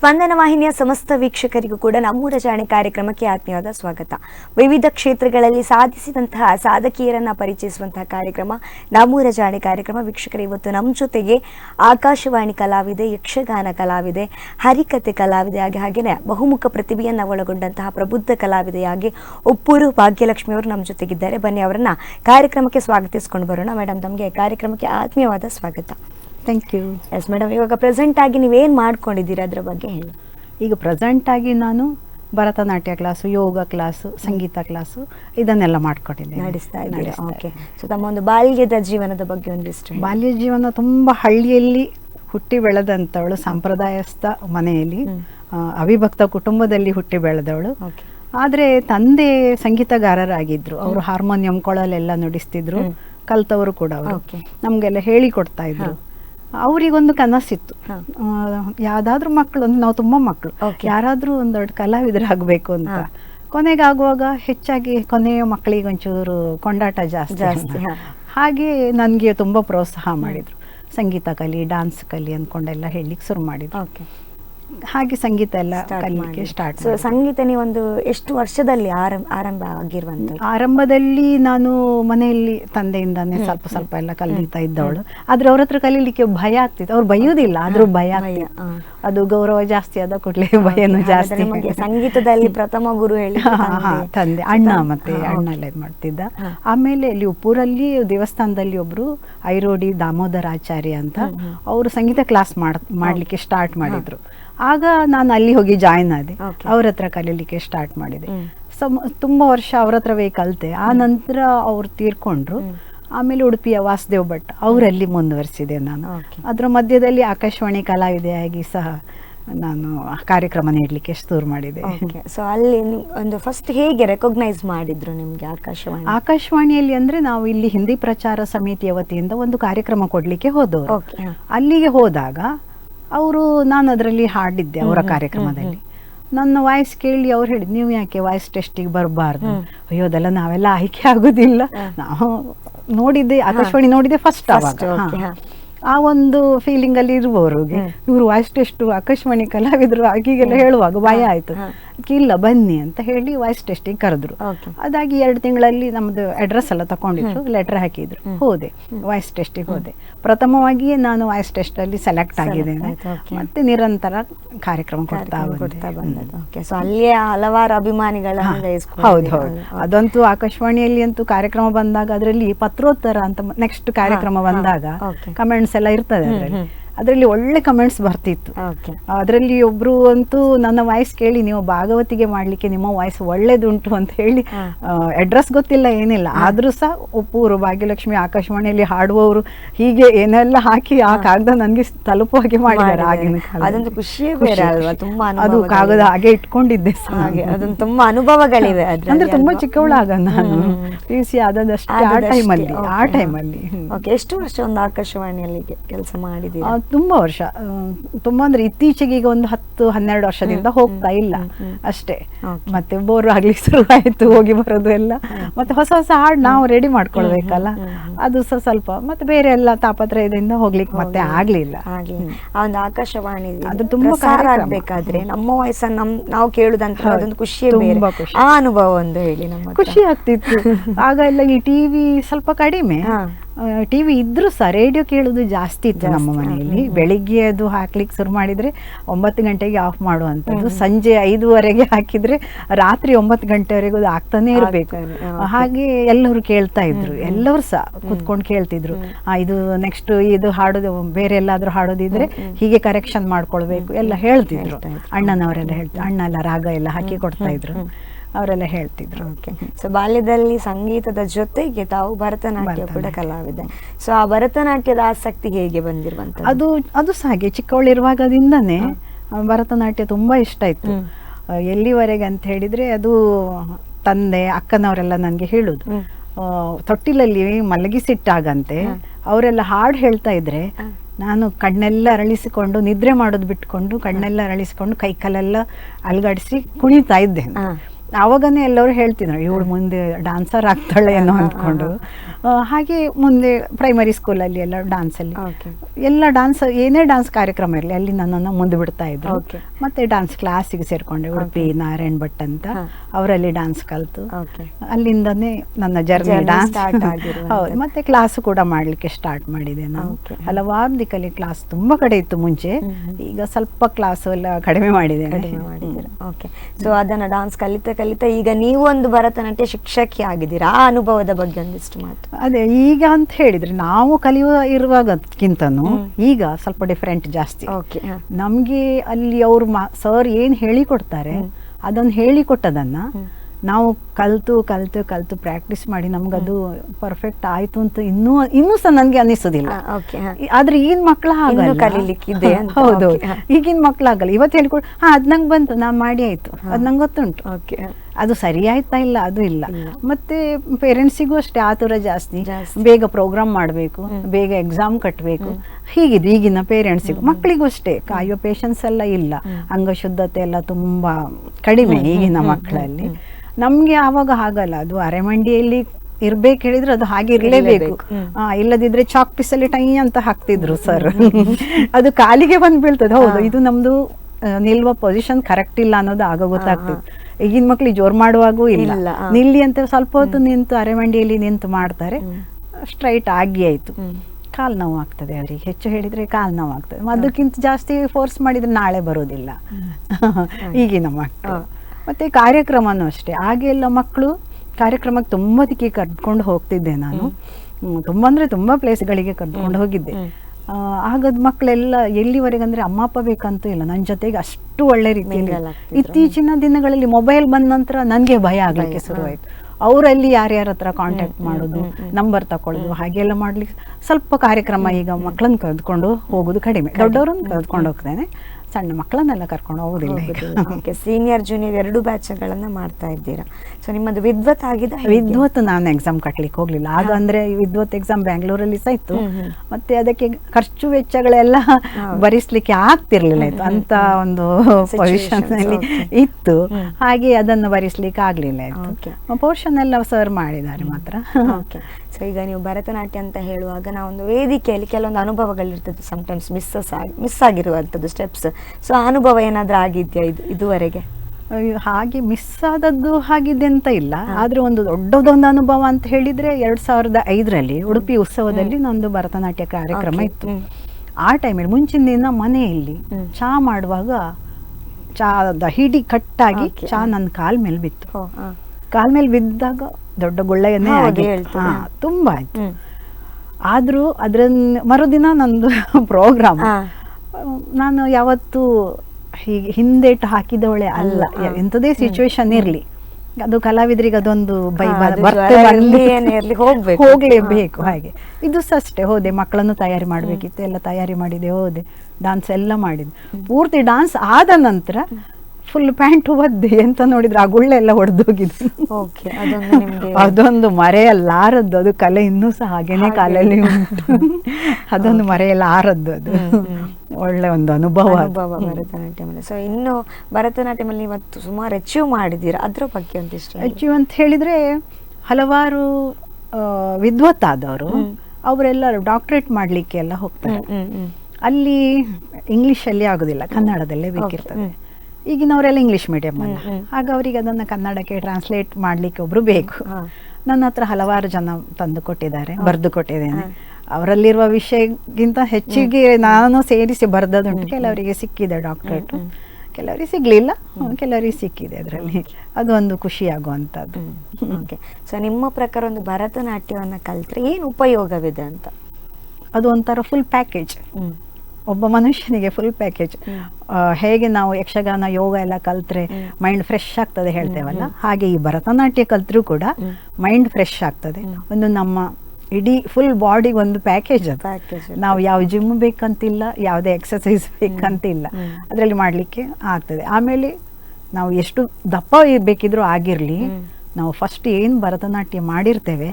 ಸ್ಪಂದನ ವಾಹಿನಿಯ ಸಮಸ್ತ ವೀಕ್ಷಕರಿಗೂ ಕೂಡ ನಮ್ಮೂರ ಜಾಣೆ ಕಾರ್ಯಕ್ರಮಕ್ಕೆ ಆತ್ಮೀಯವಾದ ಸ್ವಾಗತ. ವಿವಿಧ ಕ್ಷೇತ್ರಗಳಲ್ಲಿ ಸಾಧಿಸಿದಂತಹ ಸಾಧಕಿಯರನ್ನ ಪರಿಚಯಿಸುವಂತಹ ಕಾರ್ಯಕ್ರಮ, ನಮ್ಮೂರ ಜಾಣೆ ಕಾರ್ಯಕ್ರಮ. ವೀಕ್ಷಕರು, ಇವತ್ತು ನಮ್ಮ ಜೊತೆಗೆ ಆಕಾಶವಾಣಿ ಕಲಾವಿದೆ, ಯಕ್ಷಗಾನ ಕಲಾವಿದೆ, ಹರಿಕತೆ ಕಲಾವಿದೆ ಹಾಗೆ ಹಾಗೆಯೇ ಬಹುಮುಖ ಪ್ರತಿಭೆಯನ್ನ ಒಳಗೊಂಡಂತಹ ಪ್ರಬುದ್ಧ ಕಲಾವಿದೆಯಾಗಿ ಉಪ್ಪೂರು ಭಾಗ್ಯಲಕ್ಷ್ಮಿ ಅವರು ನಮ್ಮ ಜೊತೆಗಿದ್ದಾರೆ. ಬನ್ನಿ ಅವರನ್ನ ಕಾರ್ಯಕ್ರಮಕ್ಕೆ ಸ್ವಾಗತಿಸಿಕೊಂಡು ಬರೋಣ. ಮೇಡಮ್ ತಮಗೆ ಕಾರ್ಯಕ್ರಮಕ್ಕೆ ಆತ್ಮೀಯವಾದ ಸ್ವಾಗತ. ಥ್ಯಾಂಕ್ ಯು ಎಸ್ ಮೇಡಮ್ ಇವಾಗ ಪ್ರೆಸೆಂಟ್ ಆಗಿ ನೀವೇನು ಮಾಡ್ಕೊಂಡಿದ್ದೀರಾ ಅದರ ಬಗ್ಗೆ ಹೇಳಿ. ಈಗ ಪ್ರೆಸೆಂಟ್ ಆಗಿ ನಾನು ಭರತನಾಟ್ಯ ಕ್ಲಾಸು ಯೋಗ ಕ್ಲಾಸು ಸಂಗೀತ ಕ್ಲಾಸು ಇದನ್ನೆಲ್ಲ ಮಾಡ್ಕೊಂಡಿದ್ದೀನಿ. ನಡೆಸ್ತಾ ಇದ್ದೀರಾ? ಓಕೆ ಸೊ ತಮ್ಮ ಒಂದು ಬಾಲ್ಯದ ಜೀವನದ ಬಗ್ಗೆ ಒಂದಿಷ್ಟು ಹೇಳಿ. ಬಾಲ್ಯ ಜೀವನ ತುಂಬ ಹಳ್ಳಿಯಲ್ಲಿ ಹುಟ್ಟಿ ಬೆಳೆದಂಥವಳು ಸಂಪ್ರದಾಯಸ್ಥ ಮನೆಯಲ್ಲಿ. ಆ, ಅವಿಭಕ್ತ ಕುಟುಂಬದಲ್ಲಿ ಹುಟ್ಟಿ ಬೆಳೆದವಳು. Okay. ಆದರೆ ತಂದೆ ಸಂಗೀತಗಾರರಾಗಿದ್ರು. ಅವರು ಹಾರ್ಮೋನಿಯಂ ಕೊಳಲೆಲ್ಲ ನುಡಿಸ್ತಿದ್ರು. ಕಲ್ತವರು ಕೂಡ ಅವರು. Okay. ನಮಗೆಲ್ಲ ಹೇಳಿಕೊಡ್ತಾ ಇದ್ರು. ಅವರಿಗೊಂದು ಕನಸಿತ್ತು. ಯಾವ್ದಾದ್ರು ಮಕ್ಕಳು ಅಂದ್ರೆ ನಾವು ತುಂಬಾ ಮಕ್ಕಳು. ಯಾರಾದ್ರೂ ಒಂದ್ ದೊಡ್ಡ ಕಲಾವಿದರಾಗಬೇಕು ಅಂತ. ಕೊನೆಗಾಗುವಾಗ ಹೆಚ್ಚಾಗಿ ಕೊನೆಯ ಮಕ್ಕಳಿಗೆ ಒಂಚೂರು ಕೊಂಡಾಟ ಜಾಸ್ತಿ ಜಾಸ್ತಿ, ಹಾಗೆ ನನಗೆ ತುಂಬಾ ಪ್ರೋತ್ಸಾಹ ಮಾಡಿದ್ರು ಸಂಗೀತ ಕಲಿ ಡಾನ್ಸ್ ಕಲಿ ಅಂದ್ಕೊಂಡೆಲ್ಲ ಹೇಳಲಿಕ್ಕೆ ಶುರು ಮಾಡಿದ್ರು. ಹಾಗೆ ಸಂಗೀತ ಎಲ್ಲ ಕಲಿಯಲಿಕ್ಕೆ ಸ್ಟಾರ್ಟ್ ಸಂಗೀತ ಸಂಗೀತ ನೀವೊಂದು ಎಷ್ಟು ವರ್ಷದಲ್ಲಿ ಆರಂಭ ಆಗಿರುವಂತದ್ದು ಆರಂಭದಲ್ಲಿ ನಾನು ಮನೆಯಲ್ಲಿ ತಂದೆಯಿಂದಾನೆ ಸ್ವಲ್ಪ ಸ್ವಲ್ಪ ಎಲ್ಲ ಕಲಿತಾ ಇದ್ದವಳು. ಆದ್ರೆ ಅವ್ರ ಹತ್ರ ಕಲೀಲಿಕ್ಕೆ ಭಯ ಆಗ್ತಿತ್ತು. ಅವ್ರು ಬೈಯೋದಿಲ್ಲ ಆದ್ರೂ ಭಯ ಅದು ಗೌರವ ಜಾಸ್ತಿ ಆದ ಕೂಡಲೇ ಭಯನೂ ಜಾಸ್ತಿ ಸಂಗೀತದಲ್ಲಿ ಪ್ರಥಮ ಗುರು ಹೇಳಿ ತಂದೆ. ಅಣ್ಣ ಮತ್ತೆ ಅಣ್ಣ ಎಲ್ಲ ಇದ್ ಮಾಡ್ತಿದ್ದ. ಆಮೇಲೆ ಇಲ್ಲಿ ಉಪ್ಪೂರಲ್ಲಿ ದೇವಸ್ಥಾನದಲ್ಲಿ ಒಬ್ರು ಐರೋಡಿ ದಾಮೋದರ ಆಚಾರ್ಯ ಅಂತ. ಅವರು ಸಂಗೀತ ಕ್ಲಾಸ್ ಮಾಡ್ ಮಾಡ್ಲಿಕ್ಕೆ ಸ್ಟಾರ್ಟ್ ಮಾಡಿದ್ರು. ಆಗ ನಾನು ಅಲ್ಲಿ ಹೋಗಿ ಜಾಯ್ನ್ ಆದೆ. ಅವ್ರ ಹತ್ರ ಕಲೀಲಿಕ್ಕೆ ಸ್ಟಾರ್ಟ್ ಮಾಡಿದೆ. ಸಮ- ತುಂಬಾ ವರ್ಷ ಅವ್ರ ಹತ್ರವೇ ಕಲಿತೆ ಆ ನಂತರ ಅವ್ರು ತೀರ್ಕೊಂಡ್ರು. ಆಮೇಲೆ ಉಡುಪಿಯ ವಾಸುದೇವ್ ಭಟ್ ಅವರಲ್ಲಿ ಮುಂದುವರಿಸಿದೆ ನಾನು. ಅದರ ಮಧ್ಯದಲ್ಲಿ ಆಕಾಶವಾಣಿ ಕಲಾವಿದೆಯಾಗಿ ಸಹ ನಾನು ಕಾರ್ಯಕ್ರಮ ನೀಡಲಿಕ್ಕೆ ಶುರು ಮಾಡಿದೆ. ಸೊ ಅಲ್ಲಿ ಒಂದು ಫಸ್ಟ್ ಹೇಗೆ ರೆಕಗ್ನೈಸ್ ಮಾಡಿದ್ರು ನಿಮಗೆ ಆಕಾಶವಾಣಿ? ಆಕಾಶವಾಣಿಯಲ್ಲಿ ಅಂದ್ರೆ ನಾವು ಇಲ್ಲಿ ಹಿಂದಿ ಪ್ರಚಾರ ಸಮಿತಿಯ ವತಿಯಿಂದ ಒಂದು ಕಾರ್ಯಕ್ರಮ ಕೊಡ್ಲಿಕ್ಕೆ ಹೋದವರು. ಅಲ್ಲಿಗೆ ಹೋದಾಗ ಅವರು ನಾನು ಅದರಲ್ಲಿ ಹಾಡಿದ್ದೆ ಅವರ ಕಾರ್ಯಕ್ರಮದಲ್ಲಿ. ನನ್ನ ವಾಯ್ಸ್ ಕೇಳಿ ಅವ್ರು ಹೇಳಿದ್ ನೀವು ಯಾಕೆ ವಾಯ್ಸ್ ಟೆಸ್ಟಿಗೆ ಬರಬಾರ್ದು. ಅಯ್ಯೋ ಅದೆಲ್ಲ ನಾವೆಲ್ಲ ಆಯ್ಕೆ ಆಗುದಿಲ್ಲ. ನಾವು ನೋಡಿದ್ದೆ ಆಕಾಶವಾಣಿ ನೋಡಿದೆ ಫಸ್ಟ್ ಅವಾಗ. ಆ ಒಂದು ಫೀಲಿಂಗ್ ಅಲ್ಲಿ ಇರುವವರು. ಇವರು ವಾಯ್ಸ್ ಟೆಸ್ಟ್ ಆಕಾಶವಾಣಿ ಕಲಾವಿದರು ಹೀಗೆಲ್ಲ ಹೇಳುವಾಗ ಭಯ ಆಯ್ತು. ಇಲ್ಲ ಬನ್ನಿ ಅಂತ ಹೇಳಿ ವಾಯ್ಸ್ ಟೆಸ್ಟಿಗೆ ಕರೆದ್ರು ಅದಾಗಿ ಎರಡು ತಿಂಗಳಲ್ಲಿ ನಮ್ದು ಅಡ್ರೆಸ್ ಎಲ್ಲ ತಕೊಂಡಿದ್ರು ಲೆಟರ್ ಹಾಕಿದ್ರು. ಹೋದೆ. ವಾಯ್ಸ್ ಟೆಸ್ಟಿಗೆ ಹೋದೆ. ಪ್ರಥಮವಾಗಿಯೇ ನಾನು ವಾಯ್ಸ್ ಟೆಸ್ಟ್ ಅಲ್ಲಿ ಸೆಲೆಕ್ಟ್ ಆಗಿದ್ದೇನೆ ಮತ್ತೆ ನಿರಂತರ ಕಾರ್ಯಕ್ರಮ ಕೊಡ್ತಾ ಬಂದದ್ದು. ಸೊ ಅಲ್ಲಿಯ ಹಲವಾರು ಅಭಿಮಾನಿಗಳ ಹೌದು ಹೌದು. ಅದಂತೂ ಆಕಾಶವಾಣಿಯಲ್ಲಿ ಅಂತೂ ಕಾರ್ಯಕ್ರಮ ಬಂದಾಗ ಅದರಲ್ಲಿ ಪತ್ರೋತ್ತರ ಅಂತ ನೆಕ್ಸ್ಟ್ ಕಾರ್ಯಕ್ರಮ ಬಂದಾಗ ಕಮೆಂಟ್ ಕಮೆಂಟ್ಸ್ ಎಲ್ಲ ಇರ್ತದೆ ಹ್ಮ್, ಅದರಲ್ಲಿ ಹ್ಮ್. ಅದರಲ್ಲಿ ಒಳ್ಳೆ ಕಮೆಂಟ್ಸ್ ಬರ್ತಿತ್ತು. ಅದರಲ್ಲಿ ಒಬ್ರು ಅಂತೂ ನನ್ನ ವಾಯ್ಸ್ ಕೇಳಿ ನೀವು ಭಾಗವತಿಗೆ ಮಾಡ್ಲಿಕ್ಕೆ ನಿಮ್ಮ ವಾಯ್ಸ್ ಒಳ್ಳೇದುಂಟು ಅಂತ ಹೇಳಿ. ಅಡ್ರೆಸ್ ಗೊತ್ತಿಲ್ಲ ಏನಿಲ್ಲ ಆದ್ರೂ ಸಹ ಉಪ್ಪೂರು ಭಾಗ್ಯಲಕ್ಷ್ಮಿ ಆಕಾಶವಾಣಿಯಲ್ಲಿ ಹಾಡುವವರು ಹೀಗೆ ಏನೆಲ್ಲ ಹಾಕಿ ಆ ಕಾಗದ ನನಗೆ ತಲುಪುವ ಹಾಗೆ ಮಾಡಿದ್ದಾರೆ. ಕಾಲದಲ್ಲಿ. ಖುಷಿಯೇ ಬೇರೆ ಅಲ್ವಾ? ತುಂಬಾ ಅದು ಕಾಗದ ಹಾಗೆ ಇಟ್ಕೊಂಡಿದ್ದೆ ಹಾಗೆ ಅದೊಂದು ತುಂಬಾ ಅನುಭವಗಳಿವೆ ಅಂದ್ರೆ ತುಂಬಾ? ಚಿಕ್ಕವಳಾಗ ನಾನು. ಪಿ ಯು ಸಿ ಆದದಷ್ಟೇ ಆ ಟೈಮಲ್ಲಿ ಆ. ಟೈಮಲ್ಲಿ ಎಷ್ಟು ವರ್ಷ ಒಂದು ಆಕಾಶವಾಣಿಯಲ್ಲಿ ಕೆಲಸ ಮಾಡಿದ್ದೀರಾ ತುಂಬಾ ವರ್ಷ ತುಂಬ ಅಂದ್ರೆ ಇತ್ತೀಚೆಗೆ ಈಗ ಒಂದು ಹತ್ತು ಹನ್ನೆರಡು ವರ್ಷದಿಂದ ಹೋಗ್ತಾ ಇಲ್ಲ. ಅಷ್ಟೇ. ಮತ್ತೆ ಬೋರ್ ಆಗ್ಲಿಕ್ಕೆ ಆಯ್ತು ಹೋಗಿ ಬರೋದು ಎಲ್ಲ. ಮತ್ತೆ ಹೊಸ ಹೊಸ ಹಾಡು ನಾವು ರೆಡಿ ಮಾಡ್ಕೊಳ್ಬೇಕಲ್ಲ. ಅದು ಸಹ ಸ್ವಲ್ಪ ಮತ್ತೆ ಬೇರೆ ಎಲ್ಲ ತಾಪತ್ರಯದಿಂದ ಹೋಗ್ಲಿಕ್ಕೆ ಮತ್ತೆ. ಆಗ್ಲಿಲ್ಲ. ಒಂದು ಆಕಾಶವಾಣಿ ಅದು ತುಂಬಾ ಖಾರ. ಆಗ್ಬೇಕಾದ್ರೆ ನಮ್ಮ ವಯಸ್ಸನ್ನ ನಮ್ ನಾವು ಕೇಳುದಂತ. ಅದೊಂದು ಖುಷಿ ಬೇರೆ. ತುಂಬಾ ಖುಷಿ. ಆ ಅನುಭವ ಒಂದು ಹೇಳಿ ನಮ್ಮ ಖುಷಿ ಆಗ್ತಿತ್ತು. ಆಗ ಎಲ್ಲ ಈ ಟಿವಿ ಸ್ವಲ್ಪ ಕಡಿಮೆ. ಹಾ. ಟಿವಿ ಇದ್ರೂ ಸಹ ರೇಡಿಯೋ ಕೇಳೋದು ಜಾಸ್ತಿ ಇತ್ತು ನಮ್ಮ ಮನೆಯಲ್ಲಿ. ಬೆಳಿಗ್ಗೆ ಅದು ಹಾಕ್ಲಿಕ್ಕೆ ಶುರು ಮಾಡಿದ್ರೆ ಒಂಬತ್ತು ಗಂಟೆಗೆ ಆಫ್ ಮಾಡುವಂಥದ್ದು. ಸಂಜೆ ಐದುವರೆಗೆ ಹಾಕಿದ್ರೆ ರಾತ್ರಿ ಒಂಬತ್ತು ಗಂಟೆವರೆಗೂ ಅದು ಆಗ್ತಾನೆ ಇರಬೇಕು ಹಾಗೆ ಎಲ್ಲರೂ ಕೇಳ್ತಾ ಇದ್ರು. ಎಲ್ಲರೂ ಸಹ ಕೂತ್ಕೊಂಡು ಕೇಳ್ತಿದ್ರು ಇದು ನೆಕ್ಸ್ಟ್ ಇದು ಹಾಡೋದು ಬೇರೆ ಎಲ್ಲಾದ್ರೂ ಹಾಡೋದಿದ್ರೆ. ಹೀಗೆ ಕರೆಕ್ಷನ್ ಮಾಡ್ಕೊಳ್ಬೇಕು ಎಲ್ಲ ಹೇಳ್ತಿದ್ರು. ಅಣ್ಣನವರೆಲ್ಲ ಹೇಳ್ತಾರೆ ಅಣ್ಣ ಎಲ್ಲ ರಾಗ ಎಲ್ಲ ಹಾಕಿ ಕೊಡ್ತಾ ಇದ್ರು. ಅವರೆಲ್ಲ ಹೇಳ್ತಿದ್ರು. ಓಕೆ ಸೊ ಬಾಲ್ಯದಲ್ಲಿ ಸಂಗೀತದ ಜೊತೆಗೆ ತಾವು ಭರತನಾಟ್ಯ ಕೂಡ. ಕಲಾವಿದೆ. ಸೊ ಆ ಭರತನಾಟ್ಯದ ಆಸಕ್ತಿ ಹೇಗೆ ಬಂದಿರುವಂತ ಅದು ಅದು ಹಾಗೆ. ಚಿಕ್ಕವಳಿರುವಾಗದಿಂದನೇ ಭರತನಾಟ್ಯ ತುಂಬಾ ಇಷ್ಟ ಇತ್ತು. ಎಲ್ಲಿವರೆಗೆ ಅಂತ ಹೇಳಿದ್ರೆ ಅದು ತಂದೆ ಅಕ್ಕನವರೆಲ್ಲ ನನಗೆ ಹೇಳುದು. ತೊಟ್ಟಿಲಲ್ಲಿ ಮಲಗಿಸಿಟ್ಟಾಗಂತೆ ಅವರೆಲ್ಲ ಹಾಡು ಹೇಳ್ತಾ ಇದ್ರೆ ನಾನು ಕಣ್ಣೆಲ್ಲ ಅರಳಿಸಿಕೊಂಡು ನಿದ್ರೆ ಮಾಡೋದು ಬಿಟ್ಕೊಂಡು ಕಣ್ಣೆಲ್ಲ ಅರಳಿಸಿಕೊಂಡು ಕೈ ಕಲ್ಲೆಲ್ಲ ಅಲ್ಗಾಡಿಸಿ ಕುಣಿತಾ ಇದ್ದೆ. ಆವಾಗನೇ ಎಲ್ಲರೂ ಹೇಳ್ತಿದ್ರು ಇವಳು ಮುಂದೆ ಡಾನ್ಸರ್ ಆಗ್ತಾಳೆ ಏನೋ ಅಂದ್ಕೊಂಡು. ಹಾಗೆ ಮುಂದೆ ಪ್ರೈಮರಿ ಸ್ಕೂಲಲ್ಲಿ ಎಲ್ಲ ಡಾನ್ಸಲ್ಲಿ ಅಲ್ಲಿ. ಎಲ್ಲ ಡಾನ್ಸ್ ಏನೇ ಡಾನ್ಸ್ ಕಾರ್ಯಕ್ರಮ ಇರಲಿ ಅಲ್ಲಿ ನನ್ನನ್ನು ಮುಂದೆ ಬಿಡ್ತಾ ಇದ್ರು. ಮತ್ತೆ ಡಾನ್ಸ್ ಕ್ಲಾಸಿಗೆ ಸೇರ್ಕೊಂಡೆ ಉಡುಪಿ ನಾರಾಯಣ್ ಭಟ್ ಅಂತ. ಅವರಲ್ಲಿ ಡಾನ್ಸ್ ಕಲ್ತು. ಅಲ್ಲಿಂದನೇ ನನ್ನ ಜರ್ನಿ ಡಾನ್ಸ್ ಹೌದು ಮತ್ತೆ ಕ್ಲಾಸ್ ಕೂಡ ಮಾಡ್ಲಿಕ್ಕೆ ಸ್ಟಾರ್ಟ್ ಮಾಡಿದೆ ನಾನು. ಹಲವಾರು ದಿಕ್ಕಲ್ಲಿ ಕ್ಲಾಸ್ ತುಂಬಾ ಕಡೆ ಇತ್ತು ಮುಂಚೆ. ಈಗ ಸ್ವಲ್ಪ ಕ್ಲಾಸ್ ಎಲ್ಲ ಕಡಿಮೆ ಮಾಡಿದೆ ಸೊ ಅದನ್ನ ಡಾನ್ಸ್ ಕಲಿತಾ ಕಲಿತಾ ಈಗ ನೀವು ಒಂದು ಭರತನಾಟ್ಯ ಶಿಕ್ಷಕಿ ಆಗಿದ್ದೀರಾ? ಆ ಅನುಭವದ ಬಗ್ಗೆ ಒಂದಿಷ್ಟು ಮಾತು. ಅದೇ ಈಗ ಅಂತ ಹೇಳಿದ್ರೆ ನಾವು ಕಲಿಯುವ ಇರುವಾಗಕ್ಕಿಂತನೂ ಈಗ ಸ್ವಲ್ಪ ಡಿಫರೆಂಟ್ ಜಾಸ್ತಿ. ಓಕೆ ನಮ್ಗೆ ಅಲ್ಲಿ ಅವ್ರು ಸರ್ ಏನ್ ಹೇಳಿಕೊಡ್ತಾರೆ ಕೊಡ್ತಾರೆ ಅದನ್ನ ಹೇಳಿಕೊಟ್ಟದನ್ನ. ನಾವು ಕಲ್ತು ಕಲ್ತು ಕಲ್ತು ಪ್ರಾಕ್ಟೀಸ್ ಮಾಡಿ ನಮ್ಗದು ಪರ್ಫೆಕ್ಟ್ ಆಯ್ತು ಅಂತ ಇನ್ನೂ ಇನ್ನೂ ಸಹ ನನಗೆ ಅನಿಸೋದಿಲ್ಲ. ಓಕೆ ಆದ್ರೆ ಈಗಿನ ಮಕ್ಳು ಹಾಗೂ ಕಲೀಲಿಕ್ಕಿದೆ. ಹೌದು. ಈಗಿನ ಮಕ್ಳು ಆಗಲ್ಲ ಇವತ್ತು ಹೇಳ್ಕೊಡ್ ಹಾ ಅದ್ ನಂಗೆ ಬಂತು ನಾ ಮಾಡಿ ಆಯ್ತು. ಅದ್ ನಂಗೆ ಗೊತ್ತುಂಟು. ಓಕೆ ಅದು ಸರಿ ಆಯ್ತಾ ಇಲ್ಲ ಅದು ಇಲ್ಲ. ಮತ್ತೆ ಪೇರೆಂಟ್ಸಿಗೂ ಅಷ್ಟೇ ಆತುರ ಜಾಸ್ತಿ. ಬೇಗ ಪ್ರೋಗ್ರಾಮ್ ಮಾಡಬೇಕು ಬೇಗ ಎಕ್ಸಾಮ್ ಕಟ್ಟಬೇಕು ಹೀಗಿದೆ ಈಗಿನ ಪೇರೆಂಟ್ಸಿಗೂ ಮಕ್ಳಿಗೂ ಮಕ್ಕಳಿಗೂ ಅಷ್ಟೇ ಕಾಯೋ ಪೇಷನ್ಸ್ ಎಲ್ಲ ಇಲ್ಲ. ಅಂಗಶುದ್ಧತೆ ಎಲ್ಲ ತುಂಬಾ ಕಡಿಮೆ ಈಗಿನ ಮಕ್ಕಳಲ್ಲಿ. ನಮ್ಗೆ ಆವಾಗ ಹಾಗಲ್ಲ. ಅದು ಅರೆಮಂಡಿಯಲ್ಲಿ ಇರ್ಬೇಕು ಹೇಳಿದ್ರೆ ಅದು ಹಾಗೆ ಇರಲೇಬೇಕು. ಆ, ಇಲ್ಲದಿದ್ರೆ ಚಾಕ್ ಪೀಸಲ್ಲಿ ಟೈ ಅಂತ ಹಾಕ್ತಿದ್ರು ಸರ್ ಅದು ಕಾಲಿಗೆ ಬಂದ್ ಬೀಳ್ತದೆ ಹೌದು ಇದು ನಮ್ದು ನಿಲ್ವ ಪೊಸಿಷನ್ ಕರೆಕ್ಟ್ ಇಲ್ಲ ಅನ್ನೋದು ಆಗ ಗೊತ್ತಾಗ್ತದೆ ಈಗಿನ ಮಕ್ಳಿಗೆ ಜೋರ್ ಮಾಡುವಾಗೂ ಇಲ್ಲ. ನಿಲ್ಲಿ ಅಂತ ಸ್ವಲ್ಪ ಹೊತ್ತು ನಿಂತು ಅರೆಮಂಡಿಯಲ್ಲಿ ನಿಂತು ಮಾಡ್ತಾರೆ. ಸ್ಟ್ರೈಟ್ ಆಗಿ ಆಯ್ತು. ಕಾಲು ನೋವು ಆಗ್ತದೆ ಅವರಿಗೆ. ಹೆಚ್ಚು ಹೇಳಿದ್ರೆ ಕಾಲ್ ನೋವು ಆಗ್ತದೆ. ಅದಕ್ಕಿಂತ ಜಾಸ್ತಿ ಫೋರ್ಸ್ ಮಾಡಿದ್ರೆ ನಾಳೆ ಬರೋದಿಲ್ಲ. ಈಗಿನ ಮಕ್ಕಳು ಹಾ. ಮತ್ತೆ ಕಾರ್ಯಕ್ರಮನೂ ಅಷ್ಟೇ. ಆಗೆಲ್ಲ ಮಕ್ಕಳು ಕಾರ್ಯಕ್ರಮಕ್ಕೆ ತುಂಬ ದಿಕ್ಕಿ ಕರ್ಕೊಂಡು ಹೋಗ್ತಿದ್ದೆ ನಾನು. ತುಂಬ ಅಂದರೆ ತುಂಬ ಪ್ಲೇಸ್ಗಳಿಗೆ ಕರ್ಕೊಂಡು ಹೋಗಿದ್ದೆ. ಆಗದ ಮಕ್ಕಳೆಲ್ಲ ಎಲ್ಲಿವರೆಗೆ ಅಂದ್ರೆ ಅಮ್ಮ ಅಪ್ಪ ಬೇಕಂತೂ ಇಲ್ಲ. ನನ್ನ ಜೊತೆಗೆ ಅಷ್ಟು ಒಳ್ಳೆ ರೀತಿಯಲ್ಲಿ ಇತ್ತೀಚಿನ ದಿನಗಳಲ್ಲಿ ಮೊಬೈಲ್ ಬಂದ ನಂತರ ನನಗೆ ಭಯ ಆಗ್ಲಿಕ್ಕೆ ಶುರುವಾಯಿತು. ಅವರಲ್ಲಿ ಯಾರ್ಯಾರ ಹತ್ರ ಕಾಂಟ್ಯಾಕ್ಟ್ ಮಾಡೋದು. ನಂಬರ್ ತಕೊಳ್ಳೋದು ಹಾಗೆಲ್ಲ ಮಾಡ್ಲಿಕ್ಕೆ ಸ್ವಲ್ಪ ಕಾರ್ಯಕ್ರಮ ಈಗ ಮಕ್ಕಳನ್ನ ಕರೆದುಕೊಂಡು ಹೋಗೋದು ಕಡಿಮೆ. ದೊಡ್ಡವರನ್ನ ಕರೆದುಕೊಂಡು ಹೋಗ್ತೇನೆ. ಸಣ್ಣ ಮಕ್ಕಳನ್ನೆಲ್ಲ ಕರ್ಕೊಂಡು ಹೋಗೋದಿಲ್ಲ ಓಕೆ ಸೀನಿಯರ್ ಜೂನಿಯರ್ ಎರಡು ಬ್ಯಾಚ್ಗಳನ್ನ ಮಾಡ್ತಾ ಇದ್ದೀರಾ. ಸೊ ನಿಮ್ಮದು ವಿದ್ವತ್ ಆಗಿದೆ? ವಿದ್ವತ್ ನಾನು ಎಕ್ಸಾಮ್ ಕಟ್ಲಿಕ್ಕೆ ಹೋಗ್ಲಿಲ್ಲ. ಆಗ ಅಂದ್ರೆ ವಿದ್ವತ್ ಎಕ್ಸಾಮ್ ಬ್ಯಾಂಗ್ಳೂರಲ್ಲಿ ಸಹ ಇತ್ತು. ಮತ್ತೆ ಅದಕ್ಕೆ ಖರ್ಚು ವೆಚ್ಚಗಳೆಲ್ಲ. ಭರಿಸ್ಲಿಕ್ಕೆ ಆಗ್ತಿರ್ಲಿಲ್ಲ ಇತ್ತು. ಅಂತ ಒಂದು ಪೊಸಿಷನ್ ಅಲ್ಲಿ ಇತ್ತು. ಹಾಗೆ ಅದನ್ನು ಭರಿಸ್ಲಿಕ್ಕೆ ಆಗ್ಲಿಲ್ಲ ಆಯ್ತು ಇತ್ತು ಪೋರ್ಷನ್ ಎಲ್ಲ ಸರ್ವ್ ಮಾಡಿದ್ದಾರೆ ಮಾತ್ರ. ಸೊ ಈಗ ನೀವು ಭರತನಾಟ್ಯ ಅಂತ ಹೇಳುವಾಗ ನಾವು ಒಂದು ವೇದಿಕೆಯಲ್ಲಿ ಕೆಲವೊಂದು ಅನುಭವಗಳಿರ್ತದೆ ಸಮಟೈಮ್ಸ್ ಮಿಸ್ಸಸ್ ಆಗಿ ಮಿಸ್ ಆಗಿರುವಂಥದ್ದು ಸ್ಟೆಪ್ಸ್ ಸೊ ಆ ಅನುಭವ ಏನಾದ್ರೂ ಆಗಿದ್ಯಾ ಇದು ಇದುವರೆಗೆ? ಹಾಗೆ ಮಿಸ್ ಆದದ್ದು ಹಾಗಿದೆ ಅಂತ ಇಲ್ಲ. ಆದರೆ ಒಂದು ದೊಡ್ಡದೊಂದು ಅನುಭವ ಅಂತ ಹೇಳಿದ್ರೆ ಎರಡು ಸಾವಿರದ ಐದರಲ್ಲಿ ಉಡುಪಿ ಉತ್ಸವದಲ್ಲಿ ನಂದು ಭರತನಾಟ್ಯ ಕಾರ್ಯಕ್ರಮ ಇತ್ತು. ಆ ಟೈಮಲ್ಲಿ ಮುಂಚಿನ ದಿನ ಮನೆಯಲ್ಲಿ ಚಹಾ ಚಾ ಮಾಡುವಾಗ ಚಾದ ಹಿಡಿ ಕಟ್ಟಾಗಿ. ಚಾ ನನ್ನ ಕಾಲ್ ಮೇಲೆ ಬಿತ್ತು. ಕಾಲ್ ಮೇಲೆ ಬಿದ್ದಾಗ ದೊಡ್ಡ ಗುಳ್ಳೆಯನ್ನೇ ಆಗಿ ಆಗಿತ್ತು. ತುಂಬಾ ಆಯ್ತು. ಆದ್ರೂ ಅದ್ರ ಮರುದಿನ ನಂದು ಪ್ರೋಗ್ರಾಮ್. ನಾನು ಯಾವತ್ತು ಹೀಗೆ ಹಿಂದೇಟು ಹಾಕಿದವಳೆ ಅಲ್ಲ. ಎಂಥದೇ ಸಿಚುವೇಶನ್ ಇರ್ಲಿ. ಅದು ಕಲಾವಿದರಿಗೆ ಅದೊಂದು. ಹೋಗ್ಲೇಬೇಕು ಹಾಗೆ. ಇದು ಅಷ್ಟೇ ಹೋದೆ ಮಕ್ಕಳನ್ನು ತಯಾರಿ ಮಾಡ್ಬೇಕಿತ್ತು ಎಲ್ಲ ತಯಾರಿ ಮಾಡಿದೆ ಹೋದೆ ಡಾನ್ಸ್ ಎಲ್ಲ ಮಾಡಿದೆ. ಪೂರ್ತಿ ಡಾನ್ಸ್ ಆದ ನಂತರ ಫುಲ್ ಪ್ಯಾಂಟ್ ಒದ್ದೆ ಎಂತ ನೋಡಿದ್ರೆ ಆ ಗುಳ್ಳೆ ಎಲ್ಲ ಒಡೆದೋಗಿದೆ ಓಕೆ ಅದೊಂದು ನಿಮ್ಗೆ ಅದೊಂದು ಮರೆಯಲ್ಲಾರದ್ದು ಅದು ಕಲೆ ಇನ್ನೂ ಸಹ ಹಾಗೇನೆ ಹಾಗೆ. ಕಾಲಲ್ಲಿ ಉಂಟು ಅದೊಂದು ಮರೆಯಲ್ಲಾರದ್ದು ಅದು ಹ್ಮ್, ಹ್ಮ್. ಒಳ್ಳೆ ಒಂದು ಅನುಭವ ಅದು. ಅನುಭವ. ಭರತನಾಟ್ಯಮಲ್ಲಿ ಸೊ ಇನ್ನು ಭರತನಾಟ್ಯಮಲ್ಲಿ ಇವತ್ತು ಸುಮಾರು ಅಚೀವ್ ಮಾಡಿದ್ದೀರಾ ಅದ್ರ ಬಗ್ಗೆ ಒಂದಿಷ್ಟು. ಅಚೀವ್ ಅಂತ ಹೇಳಿದ್ರೆ ಹಲವಾರು ವಿದ್ವತ್ತಾದವರು. ಅವರೆಲ್ಲರೂ ಡಾಕ್ಟರೇಟ್ ಮಾಡ್ಲಿಕ್ಕೆ ಎಲ್ಲ ಹೋಗ್ತಾರೆ. ಅಲ್ಲಿ ಇಂಗ್ಲಿಷಲ್ಲಿ ಆಗೋದಿಲ್ಲ ಕನ್ನಡದಲ್ಲೇ ಬೇಕಿರ್ತದೆ. ಈಗಿನವರೆಲ್ಲ ಇಂಗ್ಲಿಷ್ ಮೀಡಿಯಂ ಅಲ್ಲ. ಆಗ ಅವರಿಗೆ ಅದನ್ನ ಕನ್ನಡಕ್ಕೆ ಟ್ರಾನ್ಸ್ಲೇಟ್ ಮಾಡ್ಲಿಕ್ಕೆ ಒಬ್ರು ಬೇಕು. ನನ್ನ ಹತ್ರ ಹಲವಾರು ಜನ ತಂದು ಕೊಟ್ಟಿದ್ದಾರೆ. ಬರೆದು ಕೊಟ್ಟಿದ್ದೇನೆ. ಅವರಲ್ಲಿರುವ ವಿಷಯಕ್ಕಿಂತ ಹೆಚ್ಚಿಗೆ ನಾನು ಸೇರಿಸಿ ಬರೆದದುಂಟು ಕೆಲವರಿಗೆ ಸಿಕ್ಕಿದೆ ಡಾಕ್ಟರೇಟ್ ಕೆಲವರಿಗೆ ಸಿಗ್ಲಿಲ್ಲ. ಕೆಲವರಿಗೆ ಸಿಕ್ಕಿದೆ ಅದರಲ್ಲಿ. ಅದು ಒಂದು ಖುಷಿ ಆಗುವಂತದ್ದು ಓಕೆ ಸೊ ನಿಮ್ಮ ಪ್ರಕಾರ ಒಂದು ಭರತನಾಟ್ಯವನ್ನು ಕಲ್ತ್ರೆ ಏನು ಉಪಯೋಗವಿದೆ ಅಂತ? ಅದು ಒಂಥರ ಫುಲ್ ಪ್ಯಾಕೇಜ್. ಒಬ್ಬ ಮನುಷ್ಯನಿಗೆ ಫುಲ್ ಪ್ಯಾಕೇಜ್. ಹೇಗೆ ನಾವು ಯಕ್ಷಗಾನ ಯೋಗ ಎಲ್ಲ ಕಲ್ತ್ರೆ ಮೈಂಡ್ ಫ್ರೆಶ್ ಆಗ್ತದೆ ಹೇಳ್ತೇವಲ್ಲ? ಹಾಗೆ ಈ ಭರತನಾಟ್ಯ ಕಲ್ತ್ರೂ ಕೂಡ ಮೈಂಡ್ ಫ್ರೆಶ್ ಆಗ್ತದೆ. ಒಂದು ನಮ್ಮ ಇಡೀ ಫುಲ್ ಬಾಡಿಗೆ ಒಂದು ಪ್ಯಾಕೇಜ್ ಅದು. ನಾವು ಯಾವ ಜಿಮ್ ಬೇಕಂತಿಲ್ಲ ಯಾವುದೇ ಎಕ್ಸಸೈಸ್ ಬೇಕಂತಿಲ್ಲ. ಅದರಲ್ಲಿ ಮಾಡಲಿಕ್ಕೆ ಆಗ್ತದೆ. ಆಮೇಲೆ ನಾವು ಎಷ್ಟು ದಪ್ಪ ಬೇಕಿದ್ರೂ ಆಗಿರಲಿ ನಾವು ಫಸ್ಟ್ ಏನು ಭರತನಾಟ್ಯ ಮಾಡಿರ್ತೇವೆ.